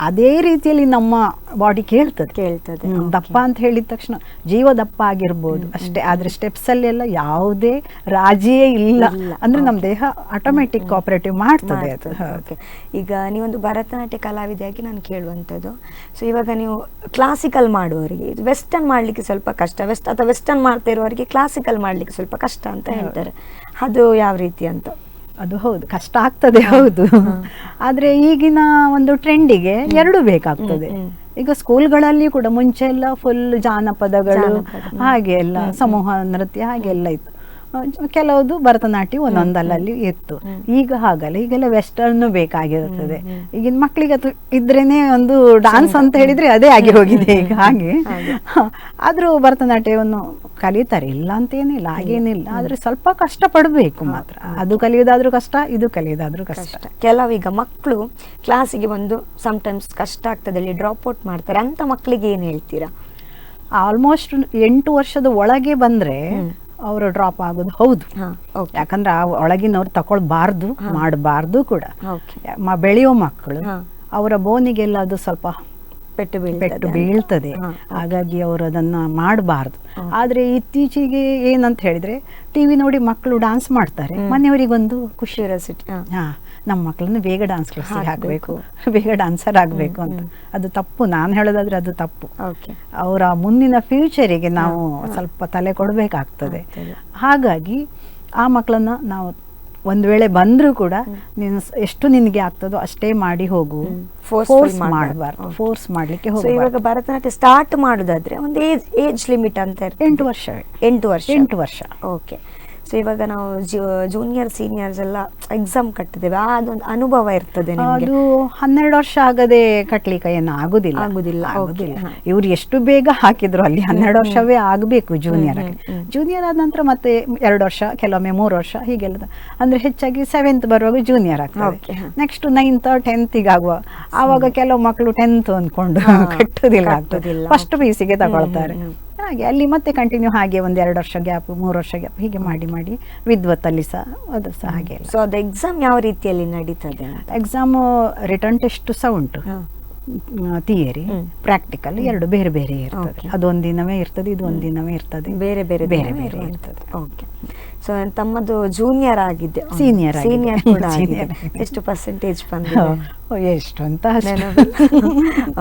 ಅದೇ ರೀತಿಯಲ್ಲಿ ನಮ್ಮ ಬಾಡಿ ಕೇಳ್ತದೆ. ಕೇಳ್ತದೆ. ದಪ್ಪ ಅಂತ ಹೇಳಿದ ತಕ್ಷಣ ಜೀವ ದಪ್ಪ ಆಗಿರ್ಬೋದು. ಅಷ್ಟೇ. ಆದ್ರೆ ಸ್ಟೆಪ್ಸ್ ಅಲ್ಲೆಲ್ಲ ಯಾವುದೇ ರಾಜಿಯೇ ಇಲ್ಲ. ಅಂದ್ರೆ ನಮ್ಮ ದೇಹ ಆಟೋಮೆಟಿಕ್ ಕೋಪರೇಟಿವ್ ಮಾಡ್ತದೆ ಅದು. ಈಗ ನೀವೊಂದು ಭರತನಾಟ್ಯ ಕಲಾವಿದೆಯಾಗಿ ನಾನು ಕೇಳುವಂಥದ್ದು. ಸೊ ಇವಾಗ ನೀವು ಕ್ಲಾಸಿಕಲ್ ಮಾಡುವವರಿಗೆ ವೆಸ್ಟರ್ನ್ ಮಾಡಲಿಕ್ಕೆ ಸ್ವಲ್ಪ ಕಷ್ಟ. ವೆಸ್ಟ್ ಅಥವಾ ವೆಸ್ಟರ್ನ್ ಮಾಡ್ತಾ ಇರುವವರಿಗೆ ಕ್ಲಾಸಿಕಲ್ ಮಾಡಲಿಕ್ಕೆ ಸ್ವಲ್ಪ ಕಷ್ಟ ಅಂತ ಹೇಳ್ತಾರೆ. ಅದು ಯಾವ ರೀತಿ ಅಂತ? ಅದು ಹೌದು ಕಷ್ಟ ಆಗ್ತದೆ ಹೌದು. ಆದ್ರೆ ಈಗಿನ ಒಂದು ಟ್ರೆಂಡಿಗೆ ಎರಡು ಬೇಕಾಗ್ತದೆ. ಈಗ ಸ್ಕೂಲ್ಗಳಲ್ಲಿ ಕೂಡ ಮುಂಚೆ ಎಲ್ಲ ಫುಲ್ ಜಾನಪದಗಳು ಹಾಗೆ ಎಲ್ಲ ಸಮೂಹ ನೃತ್ಯ ಹಾಗೆಲ್ಲ ಇತ್ತು. ಕೆಲವುದು ಭರತನಾಟ್ಯ ಒಂದೊಂದಲ್ಲಲ್ಲಿ ಇತ್ತು. ಈಗ ಹಾಗಲ್ಲ ಈಗೆಲ್ಲ ವೆಸ್ಟರ್ನ್ ಬೇಕಾಗಿರುತ್ತದೆ. ಈಗಿನ ಮಕ್ಕಳಿಗೆ ಅದು ಇದ್ರೇನೆ ಒಂದು ಡಾನ್ಸ್ ಅಂತ ಹೇಳಿದ್ರೆ ಅದೇ ಆಗಿ ಹೋಗಿದೆ ಈಗ ಹಾಗೆ. ಆದ್ರೂ ಭರತನಾಟ್ಯವನ್ನು ಕಲಿತಾರೆ ಇಲ್ಲ ಅಂತೇನಿಲ್ಲ ಹಾಗೇನಿಲ್ಲ. ಆದ್ರೆ ಸ್ವಲ್ಪ ಕಷ್ಟ ಪಡಬೇಕು ಮಾತ್ರ. ಅದು ಕಲಿಯೋದಾದ್ರೂ ಕಷ್ಟ ಇದು ಕಲಿಯೋದಾದ್ರೂ ಕಷ್ಟ. ಕೆಲವೀಗ ಮಕ್ಕಳು ಕ್ಲಾಸಿಗೆ ಬಂದು ಸಮಟೈಮ್ಸ್ ಕಷ್ಟ ಆಗ್ತದೆ ಅಲ್ಲಿ ಡ್ರಾಪ್ ಔಟ್ ಮಾಡ್ತಾರೆ. ಅಂತ ಮಕ್ಕಳಿಗೆ ಏನು ಹೇಳ್ತೀರಾ? ಆಲ್ಮೋಸ್ಟ್ ಎಂಟು ವರ್ಷದ ಒಳಗೆ ಬಂದ್ರೆ. ಅವರು ಡ್ರಾಪ್ ಆಗೋದು. ಹೌದು. ಯಾಕಂದ್ರೆ ಆ ಒಳಗಿನವ್ರು ತಕೊಳ್ಬಾರ್ದು ಹಾ. ಮಾಡಬಾರ್ದು ಕೂಡ. ಬೆಳೆಯೋ ಮಕ್ಕಳು ಅವರ ಬೋನಿಗೆಲ್ಲ ಅದು ಸ್ವಲ್ಪ ಪೆಟ್ಟು ಬೀಳ್ತದೆ ಪೆಟ್ಟು. ಬೀಳ್ತದೆ. ಹಾಗಾಗಿ ಅವರು ಅದನ್ನ ಮಾಡಬಾರ್ದು. ಆದ್ರೆ ಇತ್ತೀಚೆಗೆ ಏನಂತ ಹೇಳಿದ್ರೆ ಟಿವಿ ನೋಡಿ ಮಕ್ಕಳು ಡಾನ್ಸ್ ಮಾಡ್ತಾರೆ. ಮನೆಯವರಿಗೊಂದು ಖುಷಿ. ಇರೋ ಹಾ. ಹಾ. ನಮ್ಮ ಮಕ್ಕಳನ್ನು ಬೇಗ ಡಾನ್ಸ್ ಕ್ಲಾಸಿಗೆ ಹಾಕ್ಬೇಕು. ಬೇಗ ಡಾನ್ಸರ್ ಆಗಬೇಕು ಅಂತ. ಅದು ತಪ್ಪು. ನಾನು ಹೇಳೋದಾದ್ರೆ ಅದು ತಪ್ಪು. ಅವರ ಮುಂದಿನ ಫ್ಯೂಚರಿಗೆ ನಾವು. ಸ್ವಲ್ಪ ತಲೆ ಕೊಡಬೇಕಾಗ್ತದೆ. ಹಾಗಾಗಿ ಆ ಮಕ್ಕಳನ್ನ ನಾವು ಒಂದು ವೇಳೆ ಬಂದರೂ ಕೂಡ ನೀನು ಎಷ್ಟು ನಿನಗೆ ಆಗ್ತದೋ ಅಷ್ಟೇ ಮಾಡಿ ಹೋಗು. ಫೋರ್ಸ್ ಮಾಡ್ಬಾರ್ದು. ಫೋರ್ಸ್ ಮಾಡ್ಲಿಕ್ಕೆ ಹೋಗಿ ಇವಾಗ ಭರತನಾಟ್ಯ ಸ್ಟಾರ್ಟ್ ಮಾಡೋದಾದ್ರೆ ಒಂದು ಏಜ್ ಏಜ್ ಲಿಮಿಟ್ ಅಂತ ಇರ್ತದೆ. ಎಂಟು ವರ್ಷ ಎಂಟು ವರ್ಷ. ಎಂಟು ವರ್ಷ. ಓಕೆ ಸೊ ಇವಾಗ ನಾವು ಜೂನಿಯರ್ ಸೀನಿಯರ್ಸ್ ಎಲ್ಲ ಎಕ್ಸಾಮ್ ಕಟ್ಟಿದ್ದೇವೆ. ಆ ಅದೊಂದು ಅನುಭವ ಇರ್ತದೆ ಅದು ಹನ್ನೆರಡು ವರ್ಷ ಆಗದೆ ಕಟ್ಲಿಕ್ಕೆ ಏನು ಆಗುದಿಲ್ಲ. ಆಗುದಿಲ್ಲ, ಆಗುದಿಲ್ಲ ಇವ್ರು ಎಷ್ಟು ಬೇಗ ಹಾಕಿದ್ರು ಅಲ್ಲಿ ಹನ್ನೆರಡು ವರ್ಷವೇ ಆಗಬೇಕು ಜೂನಿಯರ್ ಆಗಿ. ಜೂನಿಯರ್ ಆದ ನಂತರ ಮತ್ತೆ ಎರಡು ವರ್ಷ ಕೆಲವೊಮ್ಮೆ ಮೂರು ವರ್ಷ ಹೀಗೆಲ್ಲ. ಅಂದ್ರೆ ಹೆಚ್ಚಾಗಿ ಸೆವೆಂತ್ ಬರುವಾಗ ಜೂನಿಯರ್ ಆಗ್ತದೆ. ನೆಕ್ಸ್ಟ್ ನೈನ್ತ್ ಟೆಂತ್ ಆಗುವ. ಆವಾಗ ಕೆಲವು ಮಕ್ಕಳು ಟೆಂತ್ ಅಂದ್ಕೊಂಡು ಕಟ್ಟುದಿಲ್ಲ ಆಗ್ತದಿಲ್ಲ ಫಸ್ಟ್ ಪಿ ಸಿಗೆ ತಗೊಳ್ತಾರೆ. ಹಾಗೆ ಅಲ್ಲಿ ಮತ್ತೆ ಕಂಟಿನ್ಯೂ ಹಾಗೆ ಒಂದು ಎರಡು ವರ್ಷ ಗ್ಯಾಪ್ ಮೂರು ವರ್ಷ ಗ್ಯಾಪ್ ಹೀಗೆ ಮಾಡಿ ಮಾಡಿ ವಿದ್ವತ್ತಲ್ಲಿ ಸಹ ಅದು ಸಹ ಹಾಗೆ ಸೊ ಅದು ಎಕ್ಸಾಮ್ ಯಾವ ರೀತಿಯಲ್ಲಿ ನಡೀತದೆ ಎಕ್ಸಾಮ್ ರಿಟರ್ನ್ ಟೆಸ್ಟ್ ಸಹ ಉಂಟು. ಥಿಯರಿ ಪ್ರಾಕ್ಟಿಕಲ್ ಎರಡು ಬೇರೆ ಬೇರೆ ಇರ್ತದೆ. ಅದೊಂದಿನವೇ ಇರ್ತದೆ ಇದು ಒಂದಿನವೇ ಇರ್ತದೆ. ಬೇರೆ ಬೇರೆ ಬೇರೆ ಬೇರೆ ಇರ್ತದೆ. ಓಕೆ ಸೊ ತಮ್ಮದು ಜೂನಿಯರ್ ಆಗಿದೆ ಸೀನಿಯರ್ ಸೀನಿಯರ್ ಕೂಡ ಆಗಿದೆ ಎಷ್ಟು ಪರ್ಸೆಂಟೇಜ್ ಬಂದಿದೆ? ಎಷ್ಟು ಅಂತ.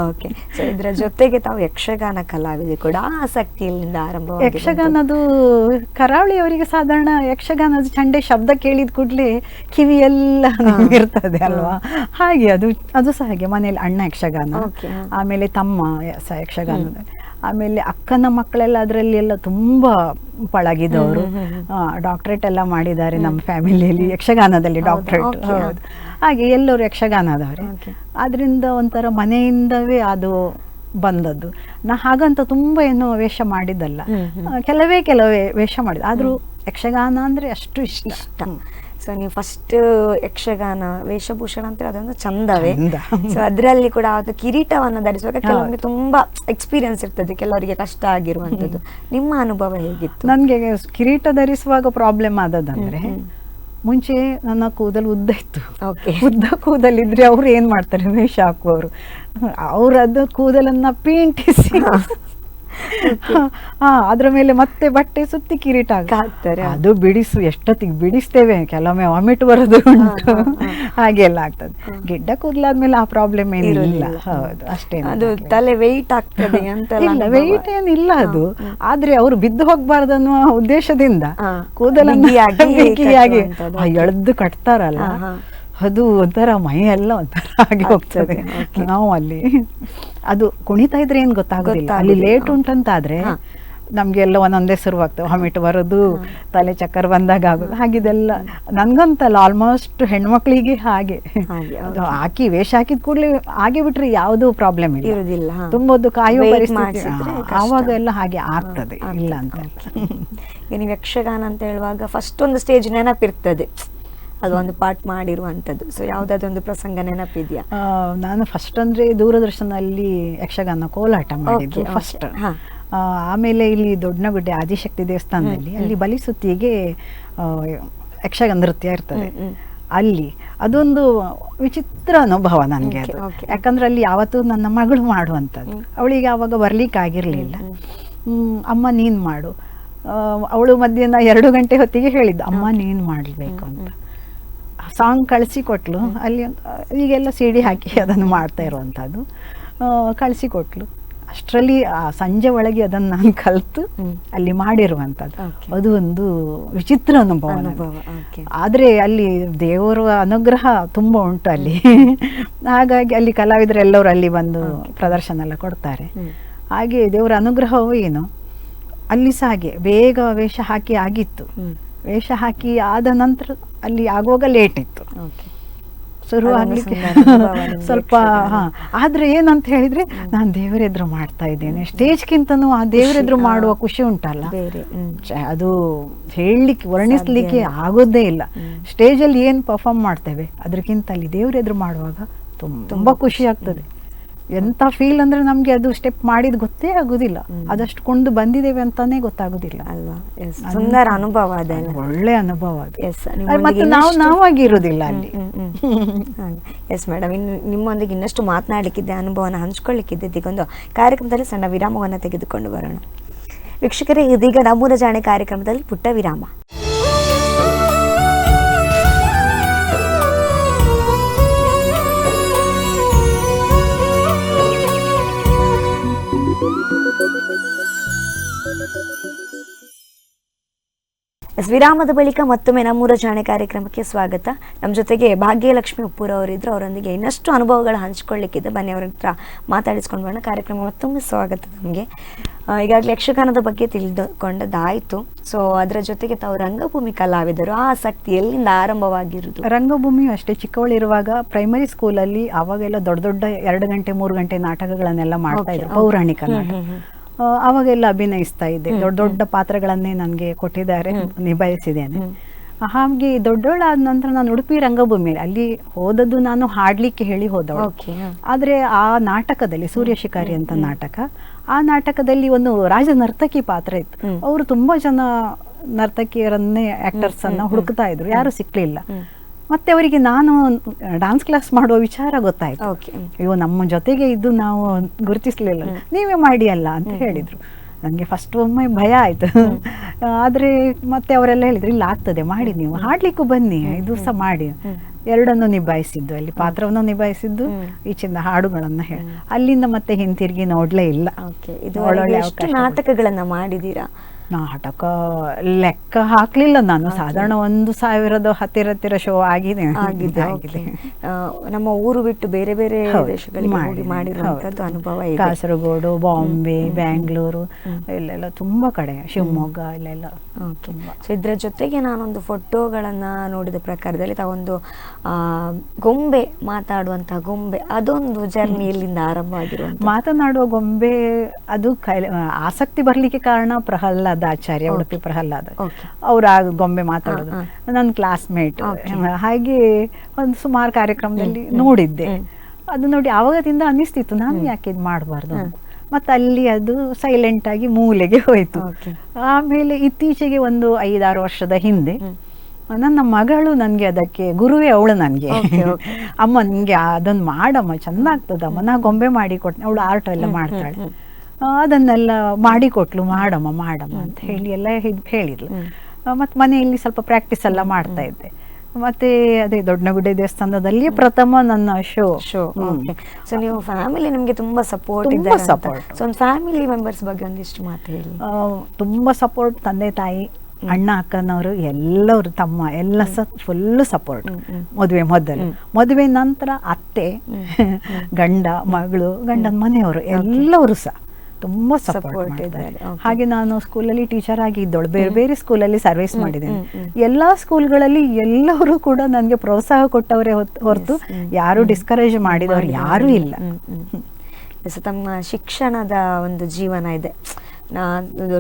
ಓಕೆ ಸೊ ಇದರ ಜೊತೆಗೆ ತಾವು ಯಕ್ಷಗಾನ ಕಲಾವಿದೆ ಕೂಡ ಆಸಕ್ತಿಯಿಂದ ಆರಂಭ ಯಕ್ಷಗಾನದು ಕರಾವಳಿಯವರಿಗೆ ಸಾಧಾರಣ ಯಕ್ಷಗಾನದ ಚಂಡೆ ಶಬ್ದ ಕೇಳಿದ ಕೂಡಲೇ ಕಿವಿಯೆಲ್ಲ ಇರ್ತದೆ ಅಲ್ವಾ? ಹಾಗೆ ಅದು ಅದು ಸಹ ಹಾಗೆ ಮನೇಲಿ ಅಣ್ಣ ಯಕ್ಷಗಾನ ಆಮೇಲೆ ತಮ್ಮ ಯಕ್ಷಗಾನ ಆಮೇಲೆ ಅಕ್ಕನ ಮಕ್ಕಳೆಲ್ಲ ಅದರಲ್ಲಿ ಎಲ್ಲ ತುಂಬಾ ಪಳಗಿದವರು. ಡಾಕ್ಟ್ರೇಟ್ ಎಲ್ಲ ಮಾಡಿದ್ದಾರೆ ನಮ್ಮ ಫ್ಯಾಮಿಲಿಯಲ್ಲಿ ಯಕ್ಷಗಾನದಲ್ಲಿ ಡಾಕ್ಟ್ರೇಟ್ ಹಾಗೆ ಎಲ್ಲರೂ ಯಕ್ಷಗಾನದವರೇ. ಅದರಿಂದ ಒಂಥರ ಮನೆಯಿಂದವೇ ಅದು ಬಂದದ್ದು. ನಾ ಹಾಗಂತ ತುಂಬಾ ಏನು ವೇಷ ಮಾಡಿದ್ದಲ್ಲ. ಕೆಲವೇ ಕೆಲವೇ ವೇಷ ಮಾಡಿದ ಆದರೂ ಯಕ್ಷಗಾನ ಅಂದರೆ ಅಷ್ಟು ಇಷ್ಟ. ಇಷ್ಟ. ಸೊ ನೀವು ಫಸ್ಟ್ ಯಕ್ಷಗಾನ ವೇಷಭೂಷಣ ಅಂತ ಅದೊಂದು ಚಂದವೇ. ಚಂದ. ಸೊ ಅದರಲ್ಲಿ ಕೂಡ ಅದು ಕಿರೀಟವನ್ನು ಧರಿಸುವಾಗ. ಕೆಲವೊಮ್ಮೆ ತುಂಬಾ ಎಕ್ಸ್ಪೀರಿಯನ್ಸ್ ಇರ್ತದೆ ಕೆಲವರಿಗೆ ಕಷ್ಟ ಆಗಿರುವಂತದ್ದು ನಿಮ್ಮ ಅನುಭವ ಹೇಗಿತ್ತು? ನನಗೆ ಕಿರೀಟ ಧರಿಸುವಾಗ ಪ್ರಾಬ್ಲಮ್ ಆದದಂದ್ರೆ. ಮುಂಚೆ ನನ್ನ ಕೂದಲು ಉದ್ದ ಇತ್ತು. ಉದ್ದ ಕೂದಲಿದ್ರೆ ಅವ್ರು ಏನ್ ಮಾಡ್ತಾರೆ? ವೇಷ ಹಾಕುವವರು. ಅವ್ರದ್ದು ಕೂದಲನ್ನ ಪೀಂಟಿಸಿ. ಹಾ ಅದ್ರ ಮೇಲೆ ಮತ್ತೆ ಬಟ್ಟೆ ಸುತ್ತಿ ಕಿರೀಟ ಆಗ್ತಾರೆ ಹಾಕ್ತಾರೆ. ಅದು ಬಿಡಿಸು ಎಷ್ಟೊತ್ತಿಗೆ ಬಿಡಿಸ್ತೇವೆ ಕೆಲವೊಮ್ಮೆ ವಾಮಿಟ್ ಬರೋದು ಉಂಟು ಹಾಗೆ ಎಲ್ಲ ಹಾಗೆಲ್ಲ ಆಗ್ತದೆ. ಗಿಡ್ಡ ಕೂದಲಾದ್ಮೇಲೆ ಆ ಪ್ರಾಬ್ಲಮ್ ಏನಿಲ್ಲ. ಹೌದು ಅಷ್ಟೇ ಅದು ತಲೆ ವೆಯ್ಟ್ ಆಗ್ತದೆ ಅಂತ ಇಲ್ಲ. ವೆಯ್ಟ್ ಏನಿಲ್ಲ ಅದು. ಆದ್ರೆ ಅವರು ಬಿದ್ದು ಹೋಗ್ಬಾರ್ದು ಅನ್ನುವ ಉದ್ದೇಶದಿಂದ. ಕೂದಲನ್ನು ಎಳ್ದು ಕಟ್ತಾರಲ್ಲ. ಅದು ಒಂಥರ ಮೈ ಎಲ್ಲ ಒಂಥರ ಆಗಿ ಹೋಗ್ತದೆ. ನಾವು ಅಲ್ಲಿ ಅದು ಕುಣಿತಾ ಇದ್ರೆ ಏನ್ ಗೊತ್ತಾಗೋದಿಲ್ಲ. ಅಲ್ಲಿ. ಲೇಟ್ ಉಂಟಂತಾದ್ರೆ ಆದ್ರೆ ನಮ್ಗೆ ಎಲ್ಲ ಒಂದೊಂದೇ ಶುರುವಾಗ್ತವೆ ವಾಮಿಟ್ ಬರೋದು ತಲೆ ಚಕ್ಕರ್ ಬಂದಾಗ ಆಗೋದು ಹಾಗಿದೆಲ್ಲ. ನನ್ಗಂತಲ್ಲ ಆಲ್ಮೋಸ್ಟ್ ಹೆಣ್ಮಕ್ಳಿಗೆ ಹಾಗೆ. ಹಾಕಿ ವೇಷ ಹಾಕಿದ ಕೂಡಲೇ ಹಾಗೆ ಬಿಟ್ರೆ ಯಾವ್ದು ಪ್ರಾಬ್ಲಮ್ ಇಲ್ಲ. ತುಂಬೋದು. ಕಾಯುವ ಪರಿಸ್ಥಿತಿ ಆವಾಗ ಎಲ್ಲ ಹಾಗೆ ಆಗ್ತದೆ ಇಲ್ಲ ಅಂತ. ನೀವು ಯಕ್ಷಗಾನ ಅಂತ ಹೇಳುವಾಗ ಫಸ್ಟ್ ಒಂದು ಸ್ಟೇಜ್ ನೆನಪಿರ್ತದೆ. ಅದು ಒಂದು ಪಾರ್ಟ್ ಮಾಡಿರುವಂತದ್ದು ಸೊ ಒಂದು ಪ್ರಸಂಗ ನೆನಪಿದ್ಯಾ? ನಾನು ಫಸ್ಟ್ ಅಂದ್ರೆ ದೂರದರ್ಶನಲ್ಲಿ ಯಕ್ಷಗಾನ ಕೋಲಾಟ ಮಾಡಿದ್ದು ಫಸ್ಟ್. ಆಮೇಲೆ ಇಲ್ಲಿ ದೊಡ್ಡನಗುಡ್ಡೆ ಆದಿಶಕ್ತಿ ದೇವಸ್ಥಾನದಲ್ಲಿ ಅಲ್ಲಿ ಬಲಿಸುತ್ತಿಗೆ ಯಕ್ಷಗಾನ ನೃತ್ಯ ಇರ್ತದೆ. ಅಲ್ಲಿ ಅದೊಂದು ವಿಚಿತ್ರ ಅನುಭವ ನನಗೆ ಅದು. ಯಾಕಂದ್ರೆ ಅಲ್ಲಿ ಯಾವತ್ತೂ ನನ್ನ ಮಗಳು ಮಾಡುವಂಥದ್ದು. ಅವಳಿಗೆ ಆವಾಗ ಬರ್ಲಿಕ್ಕೆ ಆಗಿರಲಿಲ್ಲ. ಅಮ್ಮ ನೀನು ಮಾಡು. ಅವಳು ಮಧ್ಯಾಹ್ನ ಎರಡು ಗಂಟೆ ಹೊತ್ತಿಗೆ ಹೇಳಿದ್ದು ಅಮ್ಮ ನೀನು ಮಾಡಬೇಕು ಅಂತ. ಸಾಂಗ್ ಕಳಿಸಿ ಕೊಟ್ಲು ಅಲ್ಲಿ ಈಗೆಲ್ಲ ಸಿ ಡಿ ಹಾಕಿ ಅದನ್ನು ಮಾಡ್ತಾ ಇರುವಂಥದ್ದು. ಕಳಿಸಿ ಕೊಟ್ಲು ಅಷ್ಟರಲ್ಲಿ ಆ ಸಂಜೆ ಒಳಗೆ ಅದನ್ನು ನಾನು ಕಲಿತು ಅಲ್ಲಿ ಮಾಡಿರುವಂಥದ್ದು. ಅದು ಒಂದು ವಿಚಿತ್ರ ಅನುಭವ ಆದ್ರೆ ಅಲ್ಲಿ ದೇವರ ಅನುಗ್ರಹ ತುಂಬ ಉಂಟು ಅಲ್ಲಿ. ಹಾಗಾಗಿ ಅಲ್ಲಿ ಕಲಾವಿದರೆಲ್ಲರೂ ಅಲ್ಲಿ ಬಂದು ಪ್ರದರ್ಶನ ಎಲ್ಲ ಕೊಡ್ತಾರೆ. ಹಾಗೆ ದೇವರ ಅನುಗ್ರಹವೂ ಏನು? ಅಲ್ಲಿ ಸಹ ಹಾಗೆ ಬೇಗ ವೇಷ ಹಾಕಿ ಆಗಿತ್ತು. ವೇಷ ಹಾಕಿ ಆದ ನಂತರ ಅಲ್ಲಿ ಆಗುವಾಗ ಲೇಟ್ ಇತ್ತು. ಶುರು ಆಗಲಿಕ್ಕೆ ಸ್ವಲ್ಪ. ಹಾ. ಆದ್ರೆ ಏನಂತ ಹೇಳಿದ್ರೆ ನಾನು ದೇವರೆದ್ರು ಮಾಡ್ತಾ ಇದ್ದೇನೆ. ಸ್ಟೇಜ್ಗಿಂತನೂ ಆ ದೇವರೆದ್ರು ಮಾಡುವ ಖುಷಿ ಉಂಟಲ್ಲ? ಅದು ಹೇಳಲಿಕ್ಕೆ ವರ್ಣಿಸ್ಲಿಕ್ಕೆ ಆಗೋದೇ ಇಲ್ಲ. ಸ್ಟೇಜಲ್ಲಿ ಏನು ಪರ್ಫಾರ್ಮ್ ಮಾಡ್ತೇವೆ ಅದಕ್ಕಿಂತ ಅಲ್ಲಿ ದೇವರೆದ್ರು ಮಾಡುವಾಗ ತುಂಬಾ ಖುಷಿ ಆಗ್ತದೆ. ಎಂತ ಫೀಲ್ ಅಂದ್ರೆ ನಮ್ಗೆ ಅದು ಸ್ಟೆಪ್ ಮಾಡಿದ್ ಗೊತ್ತೇ ಆಗುದಿಲ್ಲ. ಅದಷ್ಟು ಕೊಂಡು ಬಂದಿದ್ದೇವೆ ಅಂತಾನೆ ಗೊತ್ತಾಗುದಿಲ್ಲ. ಅಲ್ವಾ? ಸುಂದರ ಅನುಭವ ಅದೆಲ್ಲ ಒಳ್ಳೆ ಅನುಭವ ಅದು. ಮತ್ತೆ ನಾವು ನಾವಾಗಿ ಇರುದಿಲ್ಲ ಅಲ್ಲಿ. ಎಸ್ ಮೇಡಮ್ ಇನ್ನು ನಿಮ್ಮೊಂದಿಗೆ ಇನ್ನಷ್ಟು ಮಾತನಾಡಲಿಕ್ಕಿದ್ದೆ ಅನುಭವನ ಹಂಚ್ಕೊಳ್ಳಿಕ್ಕಿದ್ದೆ ಇದೀಗೊಂದು ಕಾರ್ಯಕ್ರಮದಲ್ಲಿ ಸಣ್ಣ ವಿರಾಮವನ್ನು ತೆಗೆದುಕೊಂಡು ಬರೋಣ. ವೀಕ್ಷಕರೇ ಇದೀಗ ನಮ್ಮೂರ ಜಾಣೆ ಕಾರ್ಯಕ್ರಮದಲ್ಲಿ ಪುಟ್ಟ ವಿರಾಮ. ಎಸ್ ವಿರಾಮದ ಬಳಿಕ ಮತ್ತೊಮ್ಮೆ ನಮ್ಮೂರ ಜಾಣೆ ಕಾರ್ಯಕ್ರಮಕ್ಕೆ ಸ್ವಾಗತ. ನಮ್ಮ ಜೊತೆಗೆ ಭಾಗ್ಯಲಕ್ಷ್ಮಿ ಉಪ್ಪೂರ್ ಅವರಿದ್ರು ಅವರೊಂದಿಗೆ ಇನ್ನಷ್ಟು ಅನುಭವಗಳು ಹಂಚ್ಕೊಳ್ಳಿಕ್ಕಿದೆ ಬನ್ನಿ ಅವ್ರ ಹತ್ರ ಮಾತಾಡಿಸ್ಕೊಂಡು ಬರೋಣ. ಕಾರ್ಯಕ್ರಮ ಮತ್ತೊಮ್ಮೆ ಸ್ವಾಗತ ನಮಗೆ. ಈಗಾಗಲೇ ಯಕ್ಷಗಾನದ ಬಗ್ಗೆ ತಿಳಿದುಕೊಂಡದ್ದಾಯಿತು. ಸೊ ಅದರ ಜೊತೆಗೆ ತಾವು ರಂಗಭೂಮಿ ಕಲಾವಿದರು. ಆ ಆಸಕ್ತಿ ಎಲ್ಲಿಂದ ಆರಂಭವಾಗಿರುವುದು ರಂಗಭೂಮಿಯು ಅಷ್ಟೇ ಚಿಕ್ಕವಳಿರುವಾಗ ಪ್ರೈಮರಿ ಸ್ಕೂಲಲ್ಲಿ ಅವಾಗೆಲ್ಲ ದೊಡ್ಡ ದೊಡ್ಡ ಎರಡು ಗಂಟೆ ಮೂರು ಗಂಟೆ ನಾಟಕಗಳನ್ನೆಲ್ಲ ಮಾಡ್ತಾ ಇದ್ರು. ಪೌರಾಣಿಕ ನಾಟಕ. ಅವಾಗೆಲ್ಲ ಅಭಿನಯಿಸ್ತಾ ಇದ್ದೆ. ದೊಡ್ಡ ದೊಡ್ಡ ಪಾತ್ರಗಳನ್ನೇ ನನಗೆ ಕೊಟ್ಟಿದ್ದಾರೆ ನಿಭಾಯಿಸಿದ್ದೇನೆ. ಹಾಗೆ ದೊಡ್ಡವಳಾದ ನಂತರ ನಾನು ಉಡುಪಿ ರಂಗಭೂಮಿಯಲ್ಲಿ ಅಲ್ಲಿ ಹೋದದ್ದು ನಾನು ಹಾಡ್ಲಿಕ್ಕೆ ಹೇಳಿ ಹೋದವಳು. ಆದರೆ ಆ ನಾಟಕದಲ್ಲಿ ಸೂರ್ಯ ಶಿಕಾರಿ ಅಂತ ನಾಟಕ ಆ ನಾಟಕದಲ್ಲಿ ಒಂದು ರಾಜ ನರ್ತಕಿ ಪಾತ್ರ ಇತ್ತು. ಅವರು ತುಂಬಾ ಜನ ನರ್ತಕಿಯರನ್ನೇ ಆಕ್ಟರ್ಸ್ ಅನ್ನ ಹುಡುಕ್ತಾ ಇದ್ರು. ಯಾರು ಸಿಕ್ಲಿಲ್ಲ. ಮತ್ತೆ ಅವರಿಗೆ ನಾನು ಡಾನ್ಸ್ ಕ್ಲಾಸ್ ಮಾಡುವ ವಿಚಾರ ಗೊತ್ತಾಯ್ತು. ಅಯ್ಯೋ ನಮ್ಮ ಜೊತೆಗೆ ಇದ್ದು ನಾವು ಗುರುತಿಸ್ಲಿಲ್ಲ. ನೀವೇ ಮಾಡಿ ಅಲ್ಲ ಅಂತ ಹೇಳಿದ್ರು. ನನಗೆ ಫಸ್ಟ್ ಒಮ್ಮೆ ಭಯ ಆಯ್ತು. ಆದ್ರೆ ಮತ್ತೆ ಅವರೆಲ್ಲ ಹೇಳಿದ್ರು ಇಲ್ಲ ಆಗ್ತದೆ ಮಾಡಿ ನೀವು. ಹಾಡ್ಲಿಕ್ಕೂ ಬನ್ನಿ ಇದು ಸಹ ಮಾಡಿ. ಎರಡನ್ನು ನಿಭಾಯಿಸಿದ್ದು ಅಲ್ಲಿ ಪಾತ್ರವನ್ನು ನಿಭಾಯಿಸಿದ್ದು. ಈಚಿಂದ ಹಾಡುಗಳನ್ನ ಹೇಳಿ. ಅಲ್ಲಿಂದ ಮತ್ತೆ ಹಿಂತಿರುಗಿ ನೋಡ್ಲೇ ಇಲ್ಲ. ನಾಟಕಗಳನ್ನ ಮಾಡಿದೀರಾ ನಾಟಕ ಲೆಕ್ಕ ಹಾಕ್ಲಿಲ್ಲ ನಾನು. ಸಾಧಾರಣ ಒಂದು ಸಾವಿರದ ಹತ್ತಿರ ಹತ್ತಿರ ಶೋ ಆಗಿದೆ. ಆಗಿದೆ ನಮ್ಮ ಊರು ಬಿಟ್ಟು ಬೇರೆ ಬೇರೆ ದೇಶಗಳಿಗೆ ಮಾಡಿರುವಂತದ್ದು ಅನುಭವ ಇದೆ. ಕಾಸರಗೋಡು ಬಾಂಬೆ ಬ್ಯಾಂಗ್ಳೂರು ಇಲ್ಲೆಲ್ಲ ತುಂಬಾ ಕಡೆ ಶಿವಮೊಗ್ಗ ಇಲ್ಲೆಲ್ಲ ಸೊ ಇದ್ರ ಜೊತೆಗೆ ನಾನೊಂದು ಫೋಟೋಗಳನ್ನ ನೋಡಿದ ಪ್ರಕಾರದಲ್ಲಿ ತಾವೊಂದು ಆ, ಗೊಂಬೆ ಮಾತಾಡುವಂತಹ ಗೊಂಬೆ ಅದೊಂದು ಜರ್ನಿ ಇಲ್ಲಿಂದ ಆರಂಭ ಆಗಿರುವಂತ ಮಾತನಾಡುವ ಗೊಂಬೆ ಅದು ಆಸಕ್ತಿ ಬರ್ಲಿಕ್ಕೆ ಕಾರಣ ಪ್ರಹ್ಲಾದ ಆಚಾರ್ಯ ಉಡುಪಿ ಪ್ರಹ್ಲಾದ. ಅವ್ರ ಗೊಂಬೆ ಮಾತಾಡೋದು. ನನ್ನ ಕ್ಲಾಸ್ಮೇಟ್. ಹಾಗೆ ಒಂದು ಸುಮಾರು ಕಾರ್ಯಕ್ರಮದಲ್ಲಿ ನೋಡಿದ್ದೆ. ಅದು ನೋಡಿ ಆವಾಗದಿಂದ ಅನಿಸ್ತಿತ್ತು ನಾನು ಯಾಕೆ ಇದು ಮಾಡಬಾರ್ದು ಮತ್ತೆ ಅಲ್ಲಿ ಅದು ಸೈಲೆಂಟ್ ಆಗಿ ಮೂಲೆಗೆ ಹೋಯ್ತು. ಆಮೇಲೆ ಇತ್ತೀಚೆಗೆ ಒಂದು ಐದಾರು ವರ್ಷದ ಹಿಂದೆ ನನ್ನ ಮಗಳು ನನಗೆ ಅದಕ್ಕೆ ಗುರುವೇ ಅವಳು ನನಗೆ. ಅಮ್ಮ ನಿಂಗೆ ಅದನ್ನ ಮಾಡಮ್ಮ ಚೆನ್ನಾಗ್ತದಮ್ಮ ನಾ ಗೊಂಬೆ ಮಾಡಿ ಕೊಟ್ಟೆ ಅವಳು ಆರ್ಟ್ ಎಲ್ಲ ಮಾಡ್ತಾಳೆ. ಅದನ್ನೆಲ್ಲ ಮಾಡಿ ಕೊಟ್ಲು ಮಾಡಮ್ಮ ಮಾಡಮ್ಮ ಅಂತ ಹೇಳಿ ಎಲ್ಲ ಹೇಳಿದ್ಲು ಮತ್ತು ಮನೆಯಲ್ಲಿ ಸ್ವಲ್ಪ ಪ್ರಾಕ್ಟೀಸ್ ಎಲ್ಲ ಮಾಡ್ತಾ ಇದ್ದೆ. ಮತ್ತೆ ಅದೇ ದೊಡ್ಡನಗುಡ್ಡೆ ದೇವಸ್ಥಾನದಲ್ಲಿ ಪ್ರಥಮ ನನ್ನ ಶೋ ಶೋ ಸೊ ನೀವು ಫ್ಯಾಮಿಲಿ ನಿಮ್ಗೆ ತುಂಬಾ ಸಪೋರ್ಟ್ ತುಂಬಾ ಸಪೋರ್ಟ್. ಸೊ ಒಂದು ಫ್ಯಾಮಿಲಿ ಮೆಂಬರ್ಸ್ ಬಗ್ಗೆ ಒಂದಿಷ್ಟು ಮಾತು ಹೇಳಿ. ತುಂಬಾ ಸಪೋರ್ಟ್ ತಂದೆ ತಾಯಿ ಅಣ್ಣ ಅಕ್ಕನವರು ಎಲ್ಲರು ತಮ್ಮ ಎಲ್ಲ ಸಹ ಫುಲ್ ಸಪೋರ್ಟ್. ಮದುವೆ ಮೊದಲು. ಮದುವೆ ನಂತರ ಅತ್ತೆ ಗಂಡ ಮಗಳು ಗಂಡನ ಮನೆಯವರು ಎಲ್ಲವರು ಸಹ. ತುಂಬಾ ಸಪೋರ್ಟ್ ಇದ್ದಾರೆ, ಮಾಡಿದ್ದಾರೆ ಹಾಗೆ ನಾನು ಸ್ಕೂಲಲ್ಲಿ ಟೀಚರ್ ಆಗಿ ಇದ್ದೋಳು ಬೇರೆ ಬೇರೆ ಸ್ಕೂಲಲ್ಲಿ ಸರ್ವಿಸ್ ಮಾಡಿದೆ ಮಾಡಿದ್ದೇನೆ. ಎಲ್ಲಾ ಸ್ಕೂಲ್ಗಳಲ್ಲಿ ಎಲ್ಲರೂ ಕೂಡ ನನಗೆ ಪ್ರೋತ್ಸಾಹ ಕೊಟ್ಟವರೇ ಹೊರತು ಯಾರು. ಡಿಸ್ಕರೇಜ್ ಮಾಡಿದವರು ಯಾರೂ ಇಲ್ಲ. ತಮ್ಮ ಶಿಕ್ಷಣದ ಒಂದು ಜೀವನ ಇದೆ.